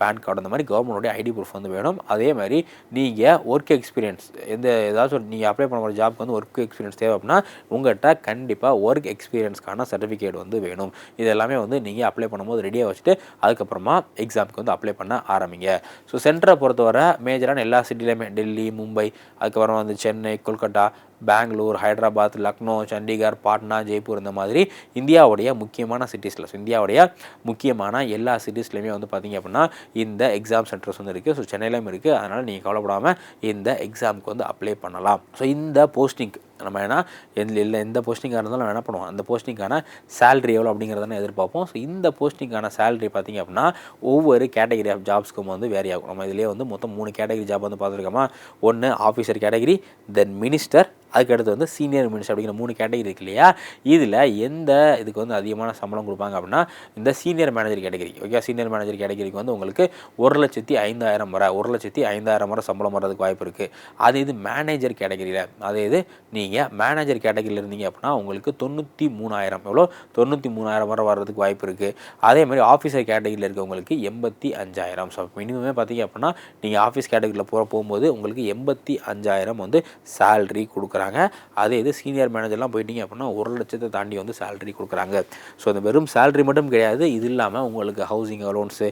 பேன் கார்டு அந்த மாதிரி கவர்மெண்ட்டோடைய ஐடி ப்ரூஃப் வந்து வேணும். அதே மாதிரி நீங்கள் ஒர்க் எக்ஸ்பீரியன்ஸ் எந்த ஏதாச்சும் நீங்கள் அப்ளை பண்ண போகிற ஜாப்க்கு வந்து ஒர்க் எக்ஸ்பீரியன்ஸ் தேவை அப்படின்னா உங்கள்கிட்ட கண்டிப்பாக ஒர்க் எக்ஸ்பீரியன்ஸ்க்கான சர்டிஃபிகேட் வந்து வேணும். இது எல்லாமே வந்து நீங்கள் அப்ளை பண்ணும்போது ரெடியாக வச்சுட்டு அதுக்கப்புறமா எக்ஸாமுக்கு வந்து அப்ளை பண்ண ஆரம்பிங்க. ஸோ சென்டரை பொறுத்தவரை மேஜரான எல்லா சிட்டிலையுமே டெல்லி மும்பை அதுக்கப்புறம் வந்து சென்னை கொல்கட்டா பெங்களூர் ஹைதராபாத் லக்னோ சண்டிகர் பாட்னா ஜெய்ப்பூர் இந்த மாதிரி இந்தியாவுடைய முக்கியமான சிட்டிஸில் ஸோ இந்தியாவுடைய முக்கியமான எல்லா சிட்டிஸ்லையுமே வந்து பார்த்திங்க அப்படின்னா இந்த எக்ஸாம் சென்டர்ஸ் வந்து இருக்குது ஸோ சென்னையிலும் இருக்குது அதனால் நீங்கள் கவலைப்படாமல் இந்த எக்ஸாமுக்கு வந்து அப்ளை பண்ணலாம். ஸோ இந்த போஸ்டிங் நம்ம வேணால் எந்த இல்லை எந்த போஸ்டிங்காக இருந்தாலும் நம்ம என்ன பண்ணுவோம்? அந்த போஸ்டிங்கான சேலரி எவ்வளோ அப்படிங்கிறதான எதிர்பார்ப்போம். ஸோ இந்த போஸ்டிங்கான சேலரி பார்த்திங்க அப்படின்னா ஒவ்வொரு கேட்டகரி ஆஃப் ஜாப்ஸ்க்கும் வந்து வேரி ஆகும். நம்ம இதிலே வந்து மொத்தம் மூணு கேட்டகரி ஜாப் வந்து பார்த்துருக்கோமா? ஒன்று ஆஃபீஸர் கேட்டகரி தென் மினிஸ்டர் அதுக்கடுத்து வந்து சீனியர் மினிஸ்டர் அப்படிங்கிற மூணு கேட்டகரி இருக்கு இல்லையா? இதில் எந்த இதுக்கு வந்து அதிகமான சம்பளம் கொடுப்பாங்க அப்படின்னா இந்த senior manager category okay senior manager கேட்டகரிக்கு வந்து உங்களுக்கு ஒரு லட்சத்தி ஐந்தாயிரம் வர ஒரு லட்சத்தி ஐந்தாயிரம் வர சம்பளம் வர்றதுக்கு வாய்ப்பு இருக்குது அது இது மேனேஜர் கேட்டகரியில் அதே இது நீ நீங்கள் மேனேஜர் கேட்டகரியில் இருந்தீங்க அப்படின்னா உங்களுக்கு தொண்ணூற்றி மூணாயிரம். எவ்வளோ? தொண்ணூற்றி மூணாயிரம் வரை வர்றதுக்கு வாய்ப்பு இருக்குது அதே மாதிரி ஆஃபீஸர் கேட்டகரியில் இருக்கவங்களுக்கு எண்பத்தி அஞ்சாயிரம். ஸோ மினிமமே பார்த்தீங்க அப்படின்னா நீங்கள் ஆஃபீஸ் கேட்டகரியில் போகிற போகும்போது உங்களுக்கு எண்பத்தி அஞ்சாயிரம் வந்து சேல்ரி கொடுக்குறாங்க. அதே இது சீனியர் மேனேஜர்லாம் போயிட்டீங்க அப்படின்னா ஒரு லட்சத்தை தாண்டி வந்து சேல்ரி கொடுக்குறாங்க. ஸோ அந்த வெறும் சேல்ரி மட்டும் கிடையாது. இது இல்லாமல் உங்களுக்கு ஹவுசிங் அலோன்ஸு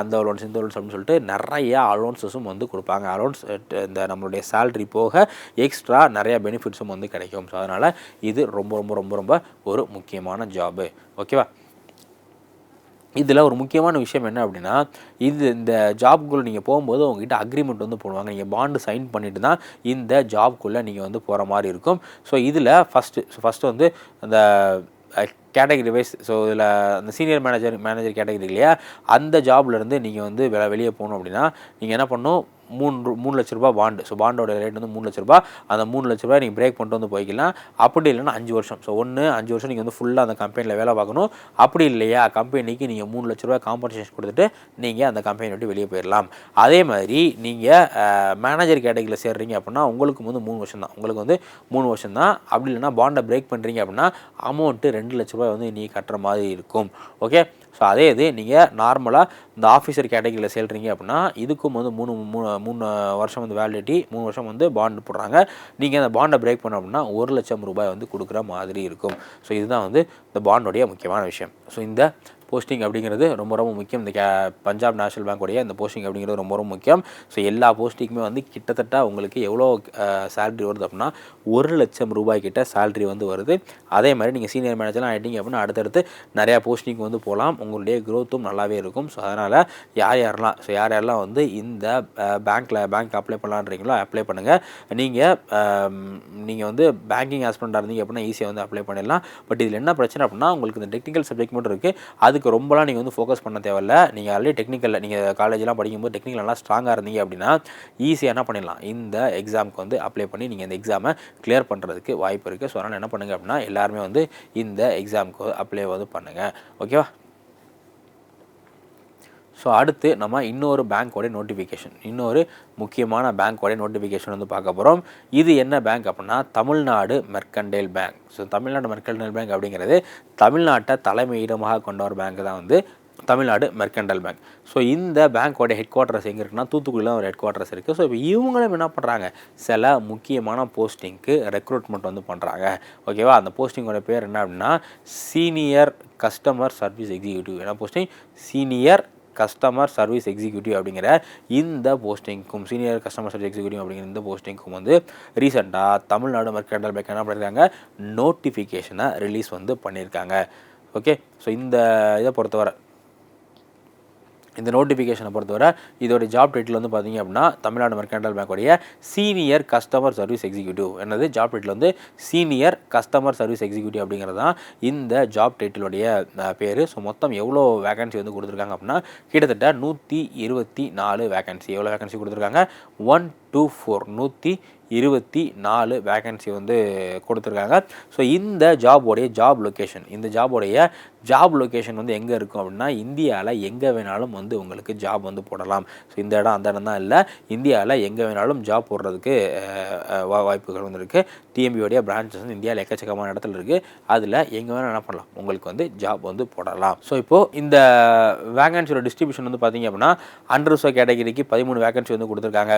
அந்த அலோன்ஸ் இந்த அலோன்ஸ் அப்படின்னு சொல்லிட்டு நிறைய அலோன்ஸஸும் வந்து கொடுப்பாங்க. அலோன்ஸ் இந்த நம்மளுடைய சேல்ரி போக எக்ஸ்ட்ரா நிறைய பெனிஃபிட்ஸும் வந்து கிடைக்கும். ஸோ அதனால் இது ரொம்ப ரொம்ப ரொம்ப ரொம்ப ஒரு முக்கியமான ஜாபு ஓகேவா இதில் ஒரு முக்கியமான விஷயம் என்ன அப்படின்னா இது இந்த ஜாப்குள்ளே நீங்கள் போகும்போது உங்ககிட்ட அக்ரிமெண்ட் வந்து போடுவாங்க. நீங்கள் பாண்டு சைன் பண்ணிட்டு தான் இந்த ஜாப்குள்ளே நீங்கள் வந்து போகிற மாதிரி இருக்கும். ஸோ இதில் ஃபஸ்ட்டு ஃபஸ்ட்டு வந்து அந்த கேட்டகரி வைஸ் ஸோ இதில் அந்த சீனியர் மேனேஜர் மேனேஜர் கேட்டகரி இல்லையா? அந்த ஜாப்லேருந்து நீங்கள் வந்து வெ வெளியே போகணும் அப்படின்னா நீங்கள் என்ன பண்ணணும்? மூணு மூணு லட்ச ரூபா பாண்டு ஸோ பாண்டோட ரேட் வந்து மூணு லட்ச ரூபா அந்த மூணு லட்ச ரூபாய் நீங்கள் பிரேக் பண்ணிட்டு வந்து போய்க்கலாம். அப்படி இல்லைன்னா அஞ்சு வருஷம். ஸோ ஒன்று அஞ்சு வருஷம் நீங்கள் வந்து ஃபுல்லாக அந்த கம்பெனியில் வேலை பார்க்கணும். அப்படி இல்லையா? கம்பெனிக்கு நீங்கள் மூணு லட்ச ரூபாய் காம்பன்சேஷன் கொடுத்துட்டு நீங்கள் அந்த கம்பெனி விட்டு வெளியே போயிடலாம். அதே மாதிரி நீங்கள் மேனேஜர் கேட்டகரியில் சேர்றீங்க அப்படின்னா உங்களுக்கு வந்து மூணு வருஷம் தான். உங்களுக்கு வந்து மூணு வருஷம் தான். அப்படி இல்லைன்னா பாண்டை பிரேக் பண்ணுறீங்க அப்படின்னா அமௌண்ட்டு ரெண்டு லட்ச ரூபாய் வந்து நீங்கள் கட்டுற மாதிரி இருக்கும். ஓகே ஸோ அதே இது நீங்கள் நார்மலாக இந்த ஆஃபீஸர் கேட்டகரியில் சேர்றீங்க அப்படின்னா இதுக்கும் வந்து மூணு மூணு மூணு வருஷம் வந்து வேலிடிட்டி மூணு வருஷம் வந்து பாண்டு போடுறாங்க. நீங்கள் அந்த பாண்டை பிரேக் பண்ண அப்படின்னா ஒரு லட்சம் ரூபாய் வந்து கொடுக்குற மாதிரி இருக்கும். ஸோ இதுதான் வந்து இந்த பாண்டோடைய முக்கியமான விஷயம். ஸோ இந்த போஸ்டிங் அப்படிங்கிறது ரொம்ப ரொம்ப முக்கியம். இந்த கே பஞ்சாப் நேஷனல் பேங்க்குடைய இந்த போஸ்டிங் அப்படிங்கிறது ரொம்ப ரொம்ப முக்கியம். ஸோ எல்லா போஸ்டிங்குமே வந்து கிட்டத்தட்ட உங்களுக்கு எவ்வளோ சேலரி வருது அப்படின்னா ஒரு லட்சம் ரூபாய்க்கிட்ட சேலரி வந்து வருது. அதே மாதிரி நீங்கள் சீனியர் மேனேஜர்லாம் ஆகிட்டீங்க அப்படின்னா அடுத்தடுத்து நிறையா போஸ்டிங் வந்து போகலாம். உங்களுடைய க்ரோத்தும் நல்லாவே இருக்கும். ஸோ அதனால் யார் யாரெல்லாம் ஸோ யார் யாரெல்லாம் வந்து இந்த பேங்க்கில் பேங்க் அப்ளை பண்ணலான்றீங்களோ அப்ளை பண்ணுங்கள் நீங்கள் நீங்கள் வந்து பேங்கிங் ஹஸ்பண்டாக இருந்தீங்க அப்படின்னா ஈஸியாக வந்து அப்ளை பண்ணிடலாம். பட் இதில் என்ன பிரச்சனை அப்படின்னா உங்களுக்கு இந்த டெக்னிக்கல் சப்ஜெக்ட் மட்டும் இருக்குது அதுக்கு ரொம்பலாம் நீங்கள் வந்து ஃபோக்கஸ் பண்ண தேவையில்ல. நீங்கள் ஆல்ரெடி டெக்னிக்கலில் நீங்கள் காலேஜெலாம் படிக்கும்போது டெக்னிக்கல் நல்லா ஸ்ட்ராங்காக இருந்தீங்க அப்படின்னா ஈஸியாக என்ன பண்ணிடலாம். இந்த எக்ஸாமுக்கு வந்து அப்ளை பண்ணி நீங்கள் இந்த எக்ஸாமை கிளியர் பண்ணுறதுக்கு வாய்ப்பு இருக்குது ஸோ அதனால் என்ன பண்ணுங்கள் அப்படின்னா எல்லாருமே வந்து இந்த எக்ஸாமுக்கு அப்ளை வந்து பண்ணுங்கள் ஓகேவா ஸோ அடுத்து நம்ம இன்னொரு பேங்க்கோடைய நோட்டிஃபிகேஷன் இன்னொரு முக்கியமான பேங்க்கோடைய நோட்டிஃபிகேஷன் வந்து பார்க்க போகிறோம் இது என்ன பேங்க் அப்படின்னா Tamil Nadu mercantile bank so Tamil Nadu mercantile bank அப்படிங்கிறது தமிழ்நாட்டை தலைமையிடமாக கொண்ட ஒரு பேங்க் தான் வந்து தமிழ்நாடு மெர்கண்டல் பேங்க் ஸோ இந்த பேங்க்கோட ஹெட் குவார்ட்டர்ஸ் எங்கே இருக்குன்னா தூத்துக்குடியில் ஒரு ஹெட் குவார்ட்டர்ஸ் இருக்குது ஸோ இப்போ இவங்களும் என்ன பண்ணுறாங்க சில முக்கியமான போஸ்டிங்க்கு ரெக்ரூட்மெண்ட் வந்து பண்ணுறாங்க ஓகேவா அந்த போஸ்டிங்கோட பேர் என்ன அப்படின்னா சீனியர் கஸ்டமர் சர்வீஸ் எக்ஸிக்யூட்டிவ் என்ன posting senior customer service executive அப்படிங்கிற இந்த போஸ்டிங்க்கும் சீனியர் கஸ்டமர் சர்வீஸ் எக்ஸிக்யூட்டிவ் அப்படிங்கிற இந்த போஸ்டிங்க்கும் வந்து ரீசெண்டாக தமிழ்நாடு மெர்கண்டல் பேங்க் என்ன பண்ணியிருக்காங்க நோட்டிஃபிகேஷனை ரிலீஸ் வந்து பண்ணியிருக்காங்க ஓகே ஸோ இந்த இதை பொறுத்தவரை இந்த நோட்டிஃபிகேஷனை பொறுத்தவரை இதோட ஜாப் டைட்டில் வந்து பார்த்தீங்க அப்படின்னா தமிழ்நாடு மெர்கண்டல் பேங்कोடைய சீனியர் கஸ்டமர் சர்வீஸ் எக்ஸிக்யூட்டிவ் என்னது? ஜாப் டைட்டில் வந்து சீனியர் கஸ்டமர் சர்வீஸ் எக்ஸிக்யூட்டிவ் அப்படிங்கிறது தான் இந்த ஜாப் டைட்டிலுடைய பேர். ஸோ மொத்தம் எவ்வளோ வேகன்சி வந்து கொடுத்துருக்காங்க அப்படின்னா கிட்டத்தட்ட நூற்றி இருபத்தி நாலு வேகன்சி எவ்வளோ வேகன்சி கொடுத்துருக்காங்க? ஒன் டூ ஃபோர் நூற்றி இருபத்தி நாலு வேகன்சி வந்து கொடுத்துருக்காங்க. ஸோ இந்த ஜாபோடைய ஜாப் லொக்கேஷன் இந்த ஜாபோடைய ஜாப் லொக்கேஷன் வந்து எங்கே இருக்கும் அப்படின்னா இந்தியாவில் எங்கே வேணாலும் வந்து உங்களுக்கு ஜாப் வந்து போடலாம். ஸோ இந்த இடம் அந்த இடம் தான் இல்லை. இந்தியாவில் எங்கே வேணாலும் ஜாப் போடுறதுக்கு வாய்ப்புகள் வந்து இருக்குது டிஎம்பியோடைய பிரான்ச்சஸ் வந்து இந்தியாவில் எக்கச்சக்கமான இடத்துல இருக்குது அதில் எங்கே வேணால் என்ன பண்ணலாம்? உங்களுக்கு வந்து ஜாப் வந்து போடலாம். ஸோ இப்போது இந்த வேகன்சியோட டிஸ்ட்ரிபியூஷன் வந்து பார்த்திங்க அப்படின்னா அண்டர் கேட்டகரிக்கு பதிமூணு வேகன்சி வந்து கொடுத்துருக்காங்க.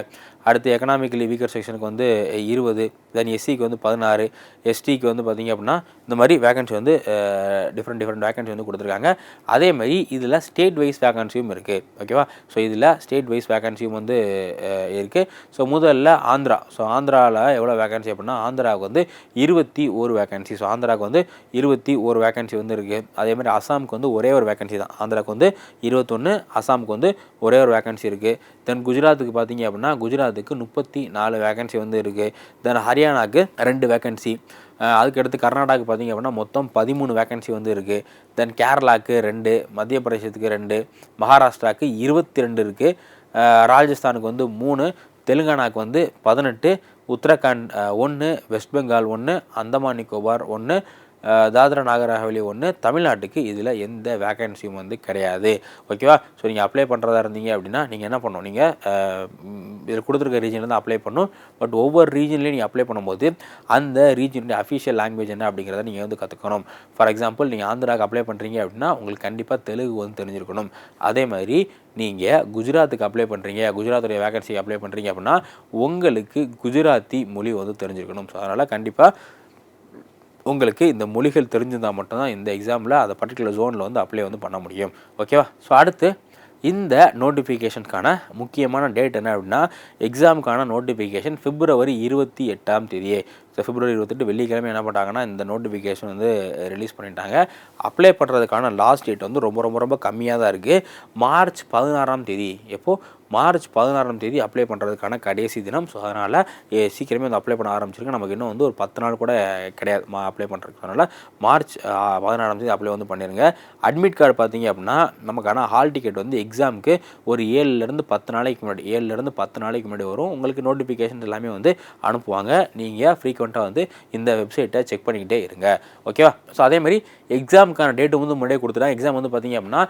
அடுத்து எக்கனாமிக்கலி வீக்கர் செக்ஷனுக்கு வந்து இருபது தென் எஸ்சிக்கு வந்து பதினாறு எஸ்டிக்கு வந்து பார்த்திங்க அப்படின்னா இந்த மாதிரி வேகன்சி வந்து டிஃப்ரெண்ட் டிஃப்ரெண்ட் வேகன்சி வந்து கொடுத்துருக்காங்க. அதே மாதிரி இதில் ஸ்டேட் வைஸ் வேகன்சியும் இருக்குது ஓகேவா ஸோ இதில் ஸ்டேட் வைஸ் வேகன்சியும் வந்து இருக்குது ஸோ முதல்ல ஆந்திரா. ஸோ ஆந்திராவில் எவ்வளோ வேகன்சி அப்படின்னா ஆந்திராவுக்கு வந்து இருபத்தி ஒரு வேகன்சி ஸோ ஆந்திராவுக்கு வந்து இருபத்தி ஒரு வேகன்சி வந்து இருக்குது அதே மாதிரி அசாமுக்கு வந்து ஒரே ஒரு வேகன்சி தான். ஆந்திராவுக்கு வந்து இருபத்தொன்று அசாமுக்கு வந்து ஒரே ஒரு வேகன்சி இருக்குது தென் குஜராத்துக்கு பார்த்தீங்க அப்படின்னா குஜராத்துக்கு முப்பத்தி நாலு வேகன்சி வந்து இருக்குது தென் ஹரியானாக்கு ரெண்டு வேகன்சி அதுக்கடுத்து கர்நாடகாவுக்கு பார்த்திங்க அப்படின்னா மொத்தம் பதிமூணு வேகன்சி வந்து இருக்குது தென் கேரளாவுக்கு ரெண்டு மத்திய பிரதேசத்துக்கு ரெண்டு மகாராஷ்டிராவுக்கு இருபத்தி ரெண்டு இருக்குது ராஜஸ்தானுக்கு வந்து மூணு தெலுங்கானாவுக்கு வந்து பதினெட்டு உத்தரகாண்ட் ஒன்று வெஸ்ட் பெங்கால் ஒன்று அந்தமான் நிக்கோபார் ஒன்று தாத்ரா நாகரஹவேலி ஒன்று தமிழ்நாட்டுக்கு இதில் எந்த வேகன்சியும் வந்து கிடையாது. ஓகேவா ஸோ நீங்கள் அப்ளை பண்ணுறதா இருந்தீங்க அப்படின்னா நீங்கள் என்ன பண்ணணும் நீங்கள் இதில் கொடுத்துருக்க ரீஜனில் தான் அப்ளை பண்ணணும் பட் ஒவ்வொரு ரீஜன்லேயும் நீங்கள் அப்ளை பண்ணும்போது அந்த ரீஜனுடைய அஃபிஷியல் லாங்குவேஜ் என்ன அப்படிங்கிறத நீங்கள் வந்து கற்றுக்கணும் ஃபார் எக்ஸாம்பிள் நீங்கள் ஆந்திராவுக்கு அப்ளை பண்ணுறீங்க அப்படின்னா உங்களுக்கு கண்டிப்பாக தெலுங்கு வந்து தெரிஞ்சிருக்கணும். அதே மாதிரி நீங்கள் குஜராத்துக்கு அப்ளை பண்ணுறீங்க குஜராத்துடைய வேகன்சிக்கு அப்ளை பண்ணுறீங்க அப்படின்னா உங்களுக்கு குஜராத்தி மொழி வந்து தெரிஞ்சிருக்கணும். ஸோ அதனால் கண்டிப்பாக உங்களுக்கு இந்த மொழிகள் தெரிஞ்சிருந்தால் மட்டும்தான் இந்த எக்ஸாமில் அதை பர்டிகுலர் ஜோனில் வந்து அப்ளை வந்து பண்ண முடியும். ஓகேவா ஸோ அடுத்து இந்த நோட்டிஃபிகேஷனுக்கான முக்கியமான டேட் என்ன அப்படின்னா எக்ஸாமுக்கான நோட்டிஃபிகேஷன் பிப்ரவரி இருபத்தி எட்டாம் தேதியே. ஸோ பிப்ரவரி இருபத்தெட்டு வெள்ளிக்கிழமை என்ன பண்ணாங்கன்னா இந்த நோட்டிஃபிகேஷன் வந்து ரிலீஸ் பண்ணிட்டாங்க. அப்ளை பண்ணுறதுக்கான லாஸ்ட் டேட் வந்து ரொம்ப ரொம்ப ரொம்ப கம்மியாக தான் இருக்குது மார்ச் பதினாறாம் தேதி. எப்போது மார்ச் பதினாறாம் தேதி அப்ளை பண்ணுறதுக்கான கடைசி தினம். ஸோ அதனால் சீக்கிரமே வந்து அப்ளை பண்ண ஆரம்பிச்சிருக்கு நமக்கு இன்னும் வந்து ஒரு பத்து நாள் கூட கிடையாது மா அப்ளை பண்ணுறதுக்கு அதனால் மார்ச் பதினாறாம் தேதி அப்ளை வந்து பண்ணிடுங்க அட்மிட் கார்டு பார்த்தீங்க அப்படின்னா நமக்கான ஹால் டிக்கெட் வந்து எக்ஸாமுக்கு ஒரு ஏழுலேருந்து பத்து நாளைக்கு முன்னாடி ஏழுலேருந்து பத்து நாளைக்கு முன்னாடி வரும். உங்களுக்கு நோட்டிஃபிகேஷன் எல்லாமே வந்து அனுப்புவாங்க. நீங்கள் ஃப்ரீக்வெண்ட்டாக வந்து இந்த வெப்சைட்டை செக் பண்ணிக்கிட்டே இருங்க. ஓகேவா ஸோ அதேமாதிரி எக்ஸாமுக்கான டேட்டு வந்து முன்னாடியே கொடுத்துட்டா எக்ஸாம் வந்து பார்த்திங்க அப்படின்னா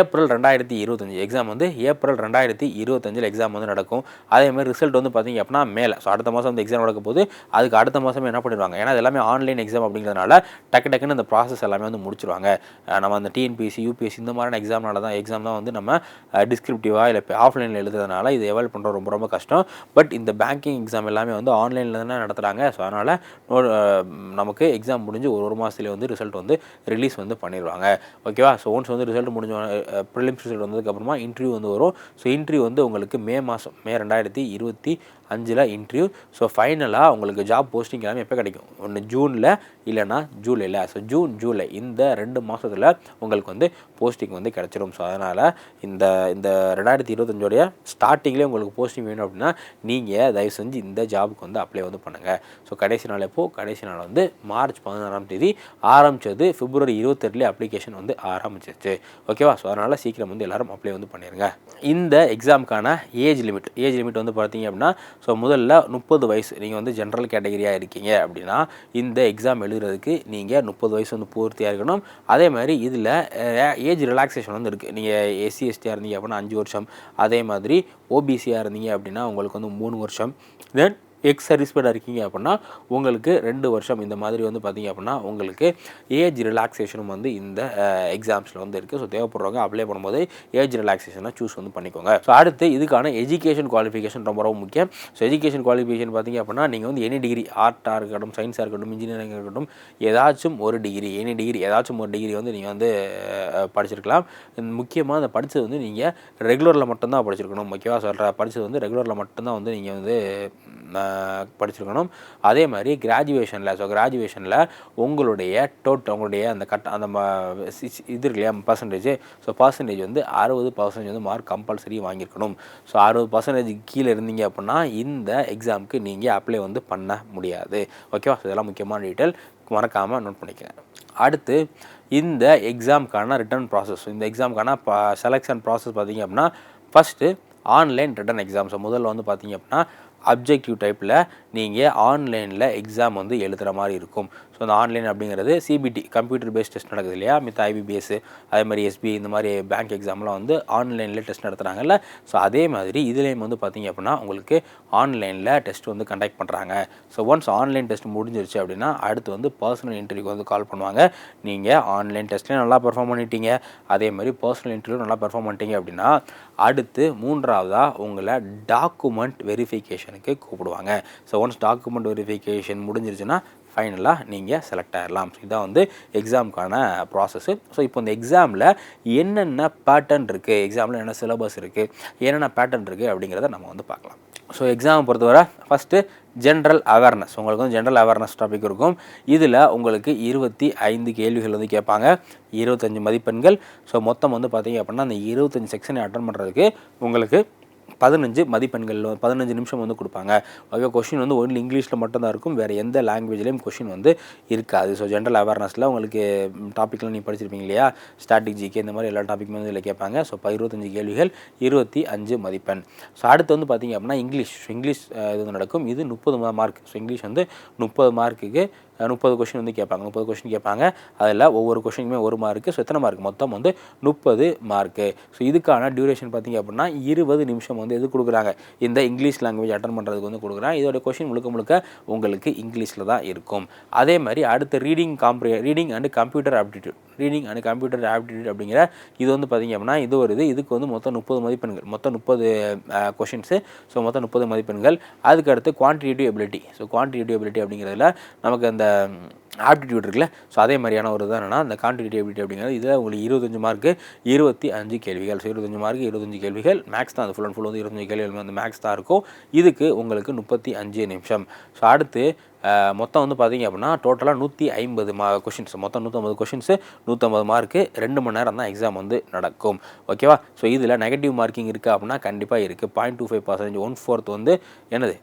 ஏப்ரல் ரெண்டாயிரத்தி இருபத்தஞ்சி. எக்ஸாம் வந்து ஏப்ரல் ரெண்டாயிரத்தி ரெண்டாயிரத்தி இருபத்தஞ்சில் எக்ஸாம் வந்து நடக்கும். அதே மாதிரி ரிசல்ட் வந்து பார்த்தீங்க அப்படின்னா மேலே. ஸோ அடுத்த மாதம் வந்து எக்ஸாம் நடக்கும் போது அதுக்கு அடுத்த மாதம் என்ன பண்ணிடுவாங்க? ஏன்னா எல்லாமே ஆன்லைன் எக்ஸாம் அப்படிங்கிறதுனால டக்கு டக்குன்னு அந்த ப்ராசஸ் எல்லாமே வந்து முடிச்சிருவாங்க. நம்ம அந்த டிஎன்பிஎஸ்சி யூபிஎஸ்சி இந்த மாதிரியான எக்ஸாம்னால தான் எக்ஸாம் தான் வந்து நம்ம டிஸ்கிரிப்டிவாக இல்லை ஆஃப்லைனில் எழுதுறதுனால இது எவால்வ் பண்ணுறது ரொம்ப ரொம்ப கஷ்டம். பட் இந்த பேங்கிங் எக்ஸாம் எல்லாமே வந்து ஆன்லைனில் தானே நடத்துகிறாங்க ஸோ அதனால் நமக்கு எக்ஸாம் முடிஞ்சு ஒரு ஒரு மாதத்துலேயே வந்து ரிசல்ட் வந்து ரிலீஸ் வந்து பண்ணிடுவாங்க. ஓகேவா ஸோ ஒன்ஸ் வந்து ரிசல்ட் முடிஞ்ச ப்ரிலிம்ஸ் ரிசல்ட் வந்ததுக்கப்புறமா இன்டர்வியூ வந்து வரும். ஸோ இன்டர்வியூ வந்து உங்களுக்கு மே மாதம் மே ரெண்டாயிரத்தி இருபத்தி அஞ்சில் இன்டர்வியூ ஸோ ஃபைனலாக உங்களுக்கு ஜாப் போஸ்டிங் எல்லாமே எப்போ கிடைக்கும்? ஒன்று ஜூனில் இல்லைனா ஜூலையில் ஸோ ஜூன் ஜூலை இந்த ரெண்டு மாதத்தில் உங்களுக்கு வந்து போஸ்டிங் வந்து கிடச்சிரும். ஸோ அதனால் இந்த இந்த ரெண்டாயிரத்தி இருபத்தஞ்சோடைய ஸ்டார்டிங்லேயே உங்களுக்கு போஸ்டிங் வேணும் அப்படின்னா நீங்கள் தயவு செஞ்சு இந்த ஜாபுக்கு வந்து அப்ளை வந்து பண்ணுங்கள் ஸோ கடைசி நாள் எப்போது கடைசி நாள் வந்து மார்ச் பதினாறாம் தேதி ஆரம்பித்தது பிப்ரவரி இருபத்தெட்டுலேயே அப்ளிகேஷன் வந்து ஆரம்பிச்சிருச்சு. ஓகேவா ஸோ அதனால் சீக்கிரம் வந்து எல்லோரும் அப்ளை வந்து பண்ணிடுங்க இந்த எக்ஸாமுக்கான ஏஜ் லிமிட் ஏஜ் லிமிட் வந்து பார்த்தீங்க அப்படின்னா ஸோ முதல்ல முப்பது வயசு நீங்கள் வந்து ஜென்ரல் கேட்டகரியாக இருக்கீங்க அப்படின்னா இந்த எக்ஸாம் எழுதுறதுக்கு நீங்கள் முப்பது வயசு வந்து பூர்த்தியாக இருக்கணும். அதே மாதிரி இதில் ஏஜ் ரிலாக்ஸேஷன் வந்து இருக்குது நீங்கள் எஸ்சி எஸ்டியாக இருந்தீங்க அப்படின்னா அஞ்சு வருஷம். அதே மாதிரி ஓபிசியாக இருந்தீங்க அப்படின்னா உங்களுக்கு வந்து மூணு வருஷம். தென் எக்ஸ் சர்வீஸ்பேடாக இருக்கீங்க அப்படின்னா உங்களுக்கு ரெண்டு வருஷம் இந்த மாதிரி வந்து பார்த்தீங்க அப்படின்னா உங்களுக்கு ஏஜ் ரிலாக்ஸேஷனும் வந்து இந்த எக்ஸாம்ஸில் வந்து இருக்குது ஸோ தேவைப்படுறவங்க அப்ளை பண்ணும்போது ஏஜ் ரிலாக்ஸேஷனை சூஸ் வந்து பண்ணிக்கோங்க. ஸோ அடுத்து இதுக்கான எஜுகேஷன் குவாலிஃபிகேஷன் ரொம்ப ரொம்ப முக்கியம். ஸோ எஜுகேஷன் குவாலிஃபிகேஷன் பார்த்தீங்க அப்படின்னா நீங்கள் வந்து எனி டிகிரி ஆர்ட்டாக இருக்கட்டும் சயின்ஸாக இருக்கட்டும் இன்ஜினியரிங் இருக்கட்டும் ஏதாச்சும் ஒரு டிகிரி எனி டிகிரி ஏதாச்சும் ஒரு டிகிரி வந்து நீங்கள் வந்து படிச்சிருக்கலாம். முக்கியமாக அந்த படித்தது வந்து நீங்கள் ரெகுலரில் மட்டும்தான் படிச்சிருக்கணும். முக்கியமாக சொல்கிற படித்தது வந்து ரெகுலரில் மட்டும்தான் வந்து நீங்கள் வந்து படிச்சிருக்கணும். அதே மாதிரி கிராஜுவேஷனில் ஸோ கிராஜுவேஷனில் உங்களுடைய டோட்டல் உங்களுடைய அந்த கட் அந்த இது இருக்கு இல்லையா பர்சன்டேஜ் ஸோ பர்சன்டேஜ் வந்து அறுபது பர்சன்டேஜ் வந்து மார்க் கம்பல்சரி வாங்கியிருக்கணும். ஸோ அறுபது பர்சன்டேஜ் கீழே இருந்தீங்க அப்படின்னா இந்த எக்ஸாமுக்கு நீங்கள் அப்ளை வந்து பண்ண முடியாது. ஓகேவா ஸோ இதெல்லாம் முக்கியமான டீட்டெயில் மறக்காமல் நோட் பண்ணிக்கிறேன் அடுத்து இந்த எக்ஸாமுக்கான ரிட்டர்ன் ப்ராசஸ் இந்த எக்ஸாமுக்கான செலெக்ஷன் ப்ராசஸ் பார்த்தீங்க அப்படின்னா ஃபஸ்ட்டு ஆன்லைன் ரிட்டன் எக்ஸாம்ஸ் முதல்ல வந்து பார்த்தீங்க அப்படின்னா அப்ஜெக்டிவ் டைப்பில் நீங்கள் ஆன்லைனில் எக்ஸாம் வந்து எழுதுகிற மாதிரி இருக்கும். ஸோ அந்த ஆன்லைன் அப்படிங்கிறது சிபிடி கம்ப்யூட்டர் பேஸ்ட் டெஸ்ட் நடக்குது இல்லையா? மித்த ஐபிபிஎஸ் அதே மாதிரி எஸ்பி இந்த மாதிரி பேங்க் எக்ஸாம்லாம் வந்து ஆன்லைனில் டெஸ்ட் நடத்துகிறாங்கல்ல ஸோ அதே மாதிரி இதுலேயும் வந்து பார்த்தீங்க அப்படின்னா உங்களுக்கு ஆன்லைனில் டெஸ்ட் வந்து கண்டக்ட் பண்ணுறாங்க ஸோ ஒன்ஸ் ஆன்லைன் டெஸ்ட் முடிஞ்சிருச்சு அப்படின்னா அடுத்து வந்து பர்சனல் இன்டர்வியூக்கு வந்து கால் பண்ணுவாங்க. நீங்கள் ஆன்லைன் டெஸ்ட்லேயும் நல்லா பெர்ஃபார்ம் பண்ணிட்டீங்க. அதே மாதிரி பர்சனல் இன்டர்வியூ நல்லா பெர்ஃபார்ம் பண்ணிட்டீங்க அப்படின்னா அடுத்து மூன்றாவதாக உங்களை டாக்குமெண்ட் வெரிஃபிகேஷனுக்கு கூப்பிடுவாங்க. ஸோ ஒன்ஸ் டாக்குமெண்ட் வெரிஃபிகேஷன் முடிஞ்சிருச்சுன்னா ஃபைனலாக நீங்கள் செலக்ட் ஆகிடலாம் ஸோ இதான் வந்து எக்ஸாமுக்கான ப்ராசஸ்ஸு ஸோ இப்போ இந்த எக்ஸாமில் என்னென்ன பேட்டர்ன் இருக்குது எக்ஸாமில் என்னென்ன சிலபஸ் இருக்குது என்னென்ன பேட்டர்ன் இருக்குது அப்படிங்கிறத நம்ம வந்து பார்க்கலாம். ஸோ எக்ஸாமை பொறுத்தவரை ஃபஸ்ட்டு ஜென்ரல் அவேர்னஸ் உங்களுக்கு வந்து ஜென்ரல் அவேர்னஸ் டாபிக் இருக்கும். இதில் உங்களுக்கு இருபத்தி ஐந்து கேள்விகள் வந்து கேட்பாங்க. இருபத்தஞ்சு மதிப்பெண்கள். ஸோ மொத்தம் வந்து பார்த்தீங்க அப்படின்னா அந்த இருபத்தஞ்சு செக்ஷனை அட்டன் பண்ணுறதுக்கு உங்களுக்கு பதினஞ்சு மதிப்பெண்கள் பதினஞ்சு நிமிஷம் வந்து கொடுப்பாங்க. ஓகே கொஷின் வந்து ஒன்லி இங்கிலீஷில் மட்டும்தான் இருக்கும். வேறு எந்த லாங்குவேஜ்லேயும் கொஷின் வந்து இருக்காது. ஸோ ஜென்ரல் அவேர்னஸில் உங்களுக்கு டாப்பிக்லாம் நீங்கள் படிச்சிருப்பீங்க இல்லையா? ஸ்டாட்டிக் ஜிகே இந்த மாதிரி எல்லா டாப்பிக்குமே வந்து இதில் கேட்பாங்க. ஸோ இருபத்தஞ்சு கேள்விகள் இருபத்தி அஞ்சு மதிப்பெண். ஸோ அடுத்து வந்து பார்த்தீங்க அப்படின்னா இங்கிலீஷ் இங்கிலீஷ் இது வந்து நடக்கும். இது முப்பது மார்க் ஸோ இங்கிலீஷ் வந்து முப்பது மார்க்குக்கு முப்பது கொஷின் வந்து கேட்பாங்க. முப்பது கொஷின் கேட்பாங்க. அதில் ஒவ்வொரு கொஷினுக்குமே ஒரு மார்க்கு ஸோ எத்தனை மார்க் மொத்தம் வந்து முப்பது மார்க்கு ஸோ இதுக்கான டியூரேஷன் பார்த்திங்க அப்படின்னா இருபது நிமிஷம் வந்து எது கொடுக்குறாங்க? இந்த இங்கிலீஷ் லாங்குவேஜ் அட்டன் பண்ணுறதுக்கு வந்து கொடுக்குறாங்க. இதோட கொஷின் முழுக்க முழுக்க உங்களுக்கு இங்கிலீஷில் தான் இருக்கும். அதே மாதிரி அடுத்து reading காம்ப்ரி reading and computer aptitude reading and computer aptitude அப்படிங்கிற இது வந்து பார்த்தீங்க அப்படின்னா இது ஒரு இது. இதுக்கு வந்து மொத்தம் முப்பது மதிப்பெண்கள். மொத்தம் முப்பது கொஷின்ஸு ஸோ மொத்தம் முப்பது மதிப்பெண்கள். அதுக்கு அடுத்து quantitative ability so quantitative ability அப்படிங்கிறதுல நமக்கு அந்த ஆப்டிடியூட் இருக்குல்ல? ஸோ அதே மாதிரியான ஒரு தான் என்னென்னா அந்த குவான்டிடேட்டிவ் எப்படி அப்படிங்கிறது இதில் உங்களுக்கு இருபத்தஞ்சு மார்க்கு இருபத்தி அஞ்சு கேள்விகள். ஸோ இருபத்தஞ்சு மார்க்கு இருபத்தஞ்சு கேள்விகள். மேக்ஸ் தான் அது ஃபுல் அண்ட் ஃபுல் வந்து இருபத்தஞ்சு கேள்விகள் வந்து மேக்ஸ் தான் இருக்கும். இதுக்கு உங்களுக்கு முப்பத்தி அஞ்சு நிமிஷம். ஸோ அடுத்து மொத்தம் வந்து பார்த்தீங்க அப்படின்னா டோட்டலாக நூற்றி ஐம்பது மா கொஷின்ஸ் மொத்தம் நூற்றம்பது கொஷின்ஸு நூற்றம்பது மார்க்கு ரெண்டு மணி நேரம் தான் எக்ஸாம் வந்து நடக்கும். ஓகேவா ஸோ இதில் நெகட்டிவ் மார்க்கிங் இருக்குது அப்படின்னா கண்டிப்பாக இருக்குது point two five percentage one fourth வந்து என்னது?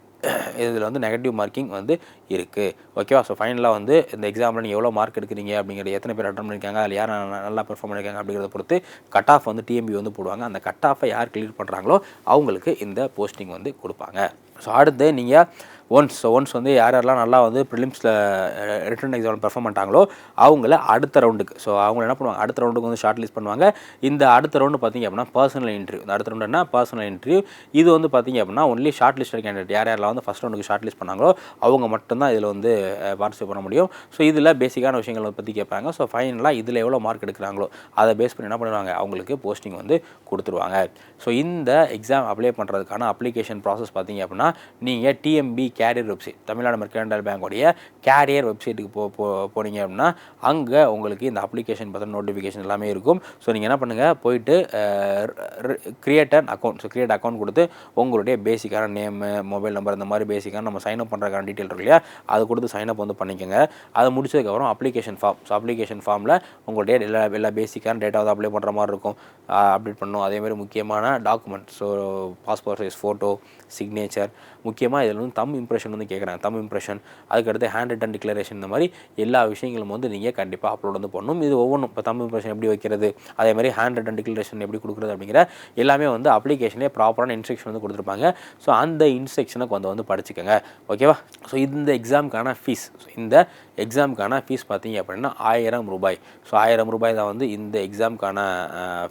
இதில் வந்து நெகட்டிவ் மார்க்கிங் வந்து இருக்குது ஓகேவா ஸோ ஃபைனலாக வந்து இந்த எக்ஸாமில் நீங்கள் எவ்வளோ மார்க் எடுக்கிறீங்க அப்படிங்கிற எத்தனை பேர் அட்டன் பண்ணியிருக்காங்க அதில் யார் நல்லா பெர்ஃபார்ம் பண்ணியிருக்காங்க அப்படிங்கிறத பொறுத்து கட் ஆஃப் வந்து டிஎம்பி வந்து போடுவாங்க. அந்த கட் ஆஃபை யார் கிளியர் பண்ணுறாங்களோ அவங்களுக்கு இந்த போஸ்டிங் வந்து கொடுப்பாங்க. ஸோ அடுத்து நீங்கள் ஒன்ஸ் ஸோ ஒன்ஸ் வந்து யார் யாரெல்லாம் நல்லா வந்து ப்ரிலிம்ஸில் ரிட்டன் எக்ஸாம் பெர்ஃபார்ம் பண்ணிட்டாங்களோ அவங்கள அடுத்த ரவுண்டுக்கு ஸோ அவங்க என்ன பண்ணுவாங்க? அடுத்த ரவுண்டுக்கு வந்து ஷார்ட் லிஸ்ட் பண்ணுவாங்க. இந்த அடுத்த ரவுண்டு பார்த்தீங்க அப்படின்னா பர்சனல் இன்டர்வியூ இந்த அடுத்த ரவுண்டு என்ன? பர்சனல் இன்டர்வியூ இது வந்து பார்த்தீங்க அப்படின்னா ஒன்லி ஷார்ட் லிஸ்ட் கேண்டிடேட் யார் யாரெல்லாம் வந்து ஃபஸ்ட் ரவுண்டுக்கு ஷார்ட் லிஸ்ட் பண்ணாங்களோ அவங்க மட்டும்தான் இதில் வந்து பார்ட்டிசிபேட் பண்ண முடியும். ஸோ இதில் பேசிக்கான விஷயங்களை பற்றி கேட்பாங்க. ஸோ ஃபைனலாக இதில் எவ்வளோ மார்க் எடுக்கிறாங்களோ அதை பேஸ் பண்ணி என்ன பண்ணுவாங்க? அவங்களுக்கு போஸ்டிங் வந்து கொடுத்துருவாங்க. ஸோ இந்த எக்ஸாம் அப்ளை பண்ணுறதுக்கான அப்ளிகேஷன் ப்ராசஸ் பார்த்திங்க அப்படின்னா நீங்கள் TMB career website Tamil Nadu mercantile பேங்கோடைய career வெப்சைட்டுக்கு போ போ போனீங்க அப்படின்னா அங்கே உங்களுக்கு இந்த அப்ளிகேஷன் பற்றின நோட்டிஃபிகேஷன் எல்லாமே இருக்கும். ஸோ நீங்கள் என்ன பண்ணுங்கள் போயிட்டு create an account so create account கொடுத்து உங்களுடைய பேசிக்கான நேமு மொபைல் நம்பர் இந்த மாதிரி பேசிக்கான நம்ம சைன் அப் பண்ணுறதுக்கான டீட்டெயில் இருக்கு இல்லையா? அதை கொடுத்து சைன் அப் வந்து பண்ணிக்கோங்க. அதை முடிச்சதுக்கப்புறம் அப்ளிகேஷன் ஃபார்ம் ஸோ அப்ளிகேஷன் ஃபார்மில் உங்களுடைய எல்லா எல்லா பேசிக்கான டேட்டா வந்து அப்ளை பண்ணுற மாதிரி இருக்கும். அப்டேட் பண்ணணும். அதேமாதிரி முக்கியமான document so passport size photo signature முக்கியமாக இதில் வந்து தம் இம்ப்ரெஷன் வந்து கேட்குறாங்க தம் இம்ப்ரெஷன் அதுக்கடுத்து ஹேண்ட் ரிட்டன் டிக்ளரேஷன் இந்த மாதிரி எல்லா விஷயங்களும் வந்து நீங்கள் கண்டிப்பாக அப்லோட் வந்து பண்ணணும். இது ஒவ்வொன்றும் இப்போ தம் இம்ப்ரெஷன் எப்படி வைக்கிறது அதே மாதிரி ஹேண்ட் ரிட்டன் டிக்ளரேஷன் எப்படி கொடுக்குறது அப்படிங்கிற எல்லாமே வந்து அப்ளிகேஷனே ப்ராப்பரான இன்ஸ்ட்ரக்ஷன் வந்து கொடுத்துருப்பாங்க. ஸோ அந்த இன்ஸ்ட்ரக்ஷனை கொஞ்சம் வந்து படிச்சுக்கோங்க. ஓகேவா ஸோ இந்த எக்ஸாமுக்கான ஃபீஸ் இந்த எக்ஸாமுக்கான ஃபீஸ் பார்த்தீங்க அப்படின்னா ஆயிரம் ரூபாய். ஸோ ஆயிரம் ரூபாய் தான் வந்து இந்த எக்ஸாமுக்கான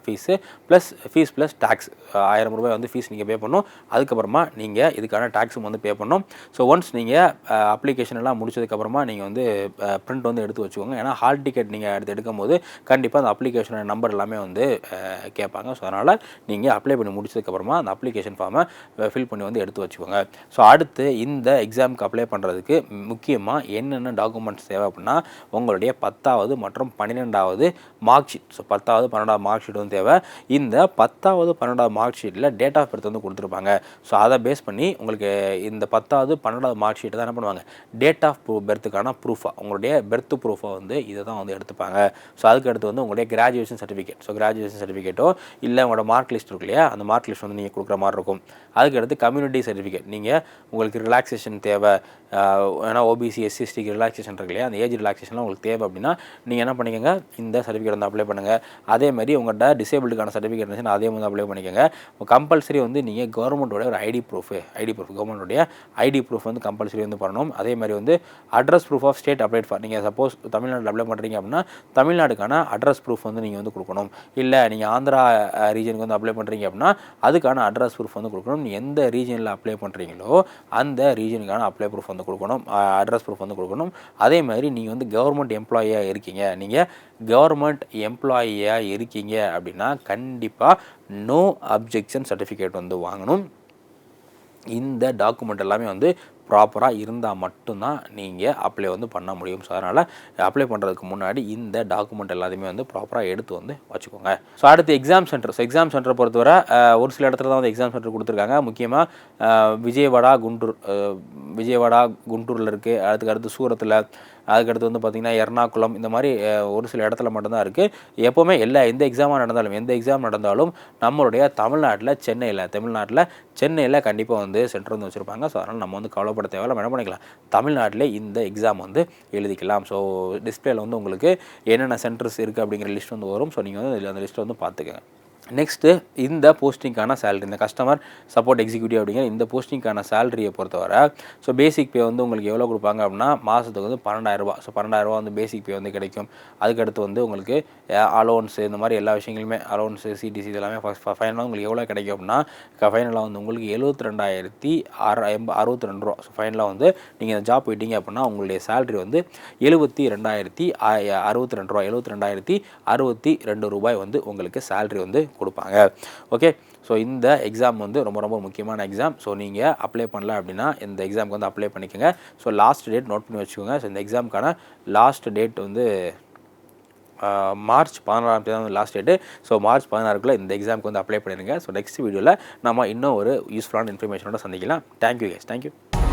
fees plus fees plus tax ஆயிரம் ரூபாய் வந்து ஃபீஸ் நீங்கள் பே பண்ணணும். அதுக்கப்புறமா நீங்கள் இதுக்கான டேக்ஸ் டேக்ஸும் வந்து பே பண்ணணும். ஸோ ஒன்ஸ் நீங்கள் அப்ளிகேஷன் எல்லாம் முடிச்சதுக்கப்புறமா நீங்கள் வந்து பிரிண்ட் வந்து எடுத்து வச்சுக்கோங்க. ஏன்னா ஹால் டிக்கெட் நீங்கள் எடுத்து எடுக்கும் போது கண்டிப்பாக அந்த அப்ளிகேஷனோட நம்பர் எல்லாமே வந்து கேட்பாங்க. ஸோ அதனால் நீங்கள் அப்ளை பண்ணி முடிச்சதுக்கப்புறமா அந்த அப்ளிகேஷன் ஃபார்மை ஃபில் பண்ணி வந்து எடுத்து வச்சுக்கோங்க. ஸோ அடுத்து இந்த எக்ஸாமுக்கு அப்ளை பண்ணுறதுக்கு முக்கியமாக என்னென்ன டாக்குமெண்ட்ஸ் தேவை அப்படின்னா உங்களுடைய பத்தாவது மற்றும் பன்னிரெண்டாவது மார்க் ஷீட் ஸோ பத்தாவது பன்னெண்டாவது மார்க் ஷீட் வந்து தேவை. இந்த பத்தாவது பன்னெண்டாவது மார்க் ஷீட்டில் டேட் ஆஃப் பர்த் வந்து கொடுத்துருப்பாங்க. ஸோ அதை பேஸ் பண்ணி உங்களுக்கு இந்த பத்தாவது பன்னெண்டாவது மார்க் ஷீட் தான் என்ன பண்ணுவாங்க? டேட் ஆஃப் பெர்த்துக்கான ப்ரூஃபாக உங்களுடைய பெர்த் ப்ரூஃபாக வந்து இதை தான் வந்து எடுத்துப்பாங்க. ஸோ அதுக்கு அடுத்து வந்து உங்களுடைய கிராஜுவேஷன் சர்டிஃபிகேட் ஸோ கிராஜுவேஷன் சர்டிஃபிகேட்டோ இல்லை உங்களோட மார்க் லிஸ்ட் இருக்கு இல்லையா? அந்த மார்க் லிஸ்ட் வந்து நீங்கள் கொடுக்குற மாதிரி இருக்கும். அதுக்கு அடுத்து கம்யூனிட்டி சர்டிஃபிகேட் நீங்கள் உங்களுக்கு ரிலாக்ஸேஷன் தேவை. ஏன்னா ஓபிசி எஸ்சிஎஸ்டிக்கு ரிலாக்ஸேஷன் இருக்கு இல்லையா? அந்த ஏஜ் ரிலாக்ஸேஷன்லாம் உங்களுக்கு தேவை அப்படின்னா நீங்கள் என்ன பண்ணிக்கோங்க? இந்த சர்டிஃபிகேட் வந்து அப்ளை பண்ணுங்கள் அதே மாதிரி உங்கள்கிட்ட டிசேபிளுக்கான சர்டிஃபிகேட் இருந்துச்சுன்னா அதே வந்து அப்ளை பண்ணிக்கோங்க. கம்பல்சரி வந்து நீங்கள் கவர்மெண்ட்டோட ஒரு ஐடி ப்ரூஃப் ஐடி ப்ரூஃப் கவர்மெண்ட்டோடைய ஐடி ப்ரூஃப் வந்து கம்பல்சரி வந்து பண்ணணும். அதே மாதிரி வந்து address proof of state update for நீங்கள் சப்போஸ் தமிழ்நாட்டில் அப்ளை பண்ணுறீங்க அப்படின்னா தமிழ்நாடுக்கான அட்ரஸ் ப்ரூஃப் வந்து நீங்கள் வந்து கொடுக்கணும். இல்லை நீங்கள் ஆந்திரா ரீஜனுக்கு வந்து அப்ளை பண்ணுறீங்க அப்படின்னா அதுக்கான அட்ரஸ் ப்ரூஃப் வந்து கொடுக்கணும். நீ எந்த ரீஜனில் அப்ளை பண்ணுறீங்களோ அந்த ரீஜனுக்கான அப்ளை ப்ரூஃப் வந்து கொடுக்கணும். அட்ரஸ் ப்ரூஃப் வந்து கொடுக்கணும். அதே மாதிரி நீங்கள் வந்து கவர்மெண்ட் எம்ப்ளாயியாக இருக்கீங்க. நீங்கள் கவர்மெண்ட் எம்ப்ளாயியாக இருக்கீங்க அப்படின்னா கண்டிப்பாக நோ அப்ஜெக்ஷன் சர்டிஃபிகேட் வந்து வாங்கணும். இந்த டாக்குமெண்ட் எல்லாமே வந்து ப்ராப்பராக இருந்தால் மட்டும்தான் நீங்கள் அப்ளை வந்து பண்ண முடியும். ஸோ அதனால் அப்ளை பண்ணுறதுக்கு முன்னாடி இந்த டாக்குமெண்ட் எல்லாத்தையுமே வந்து ப்ராப்பராக எடுத்து வந்து வச்சுக்கோங்க. ஸோ அடுத்து எக்ஸாம் சென்டர் ஸோ எக்ஸாம் சென்டரை பொறுத்தவரை ஒரு சில இடத்துல தான் வந்து எக்ஸாம் சென்டர் கொடுத்துருக்காங்க. முக்கியமாக விஜயவாடா குண்டூர் விஜயவாடா குண்டூரில் இருக்குது அதுக்கு அடுத்து சூரத்தில் அதுக்கடுத்து வந்து பார்த்திங்கன்னா எர்ணாகுளம் இந்த மாதிரி ஒரு சில இடத்துல மட்டும்தான் இருக்குது எப்போவுமே எல்லா எந்த எக்ஸாமாக நடந்தாலும் எந்த எக்ஸாம் நடந்தாலும் நம்மளுடைய தமிழ்நாட்டில் சென்னையில் தமிழ்நாட்டில் சென்னையில் கண்டிப்பாக வந்து சென்டர் வந்து வச்சுருப்பாங்க. ஸோ அதனால் நம்ம வந்து கவலைப்பட தேவையில்ல. என்ன பண்ணிக்கலாம்? தமிழ்நாட்டிலே இந்த எக்ஸாம் வந்து எழுதிக்கலாம். ஸோ டிஸ்பிளேயில் வந்து உங்களுக்கு என்னென்ன சென்டர்ஸ் இருக்குது அப்படிங்கிற லிஸ்ட் வந்து வரும். ஸோ நீங்கள் வந்து அந்த லிஸ்ட்டை வந்து பார்த்துக்கங்க. நெக்ஸ்ட்டு இந்த போஸ்டிங்கான சேலரி இந்த கஸ்டமர் சப்போர்ட் எக்ஸிக்யூட்டிவ் அப்படிங்கிற இந்த போஸ்டிங்கான சேலரியை பொறுத்தவரை ஸோ பேசிக் பே வந்து உங்களுக்கு எவ்வளோ கொடுப்பாங்க அப்படின்னா மாதத்துக்கு வந்து பன்னெண்டாயிரரூபா ஸோ பன்னெண்டாயிரரூபா வந்து பேசிக் பே வந்து கிடைக்கும். அதுக்கடுத்து வந்து உங்களுக்கு அலோன்ஸு இந்த மாதிரி எல்லா விஷயங்களுமே அலோன்ஸு சிடிசி இதெல்லாமே ஃபைனலாக உங்களுக்கு எவ்வளோ கிடைக்கும் அப்படின்னா ஃபைனலாக வந்து உங்களுக்கு எழுபத்தி ரெண்டாயிரத்தி அற எண்ப அறுபத்தி ரெண்டு ரூபா ஸோ ஃபைனலாக வந்து நீங்கள் இந்த ஜாப் போயிட்டீங்க அப்படின்னா உங்களுடைய சேலரி வந்து எழுபத்தி ரெண்டாயிரத்தி அறுபத்தி ரெண்டு ரூபா எழுபத்தி ரெண்டாயிரத்தி அறுபத்தி ரெண்டு ரூபாய் வந்து உங்களுக்கு சேலரி வந்து கொடுப்பாங்க. ஓகே ஸோ இந்த எக்ஸாம் வந்து ரொம்ப ரொம்ப முக்கியமான எக்ஸாம் ஸோ நீங்கள் அப்ளை பண்ணல அப்படின்னா இந்த எக்ஸாமுக்கு வந்து அப்ளை பண்ணிக்கோங்க. ஸோ லாஸ்ட் டேட் நோட் பண்ணி வச்சுக்கோங்க. ஸோ இந்த எக்ஸாமுக்கான லாஸ்ட் டேட் வந்து மார்ச் பதினாறாம் தேதி வந்து லாஸ்ட் டேட்டு ஸோ மார்ச் பதினாறுக்குள்ளே இந்த எக்ஸாமுக்கு வந்து அப்ளை பண்ணிடுங்க. ஸோ நெக்ஸ்ட் வீடியோவில் நம்ம இன்னும் ஒரு யூஸ்ஃபுல்லான இன்ஃபர்மேஷனோட சந்திக்கலாம். Thank you case thank you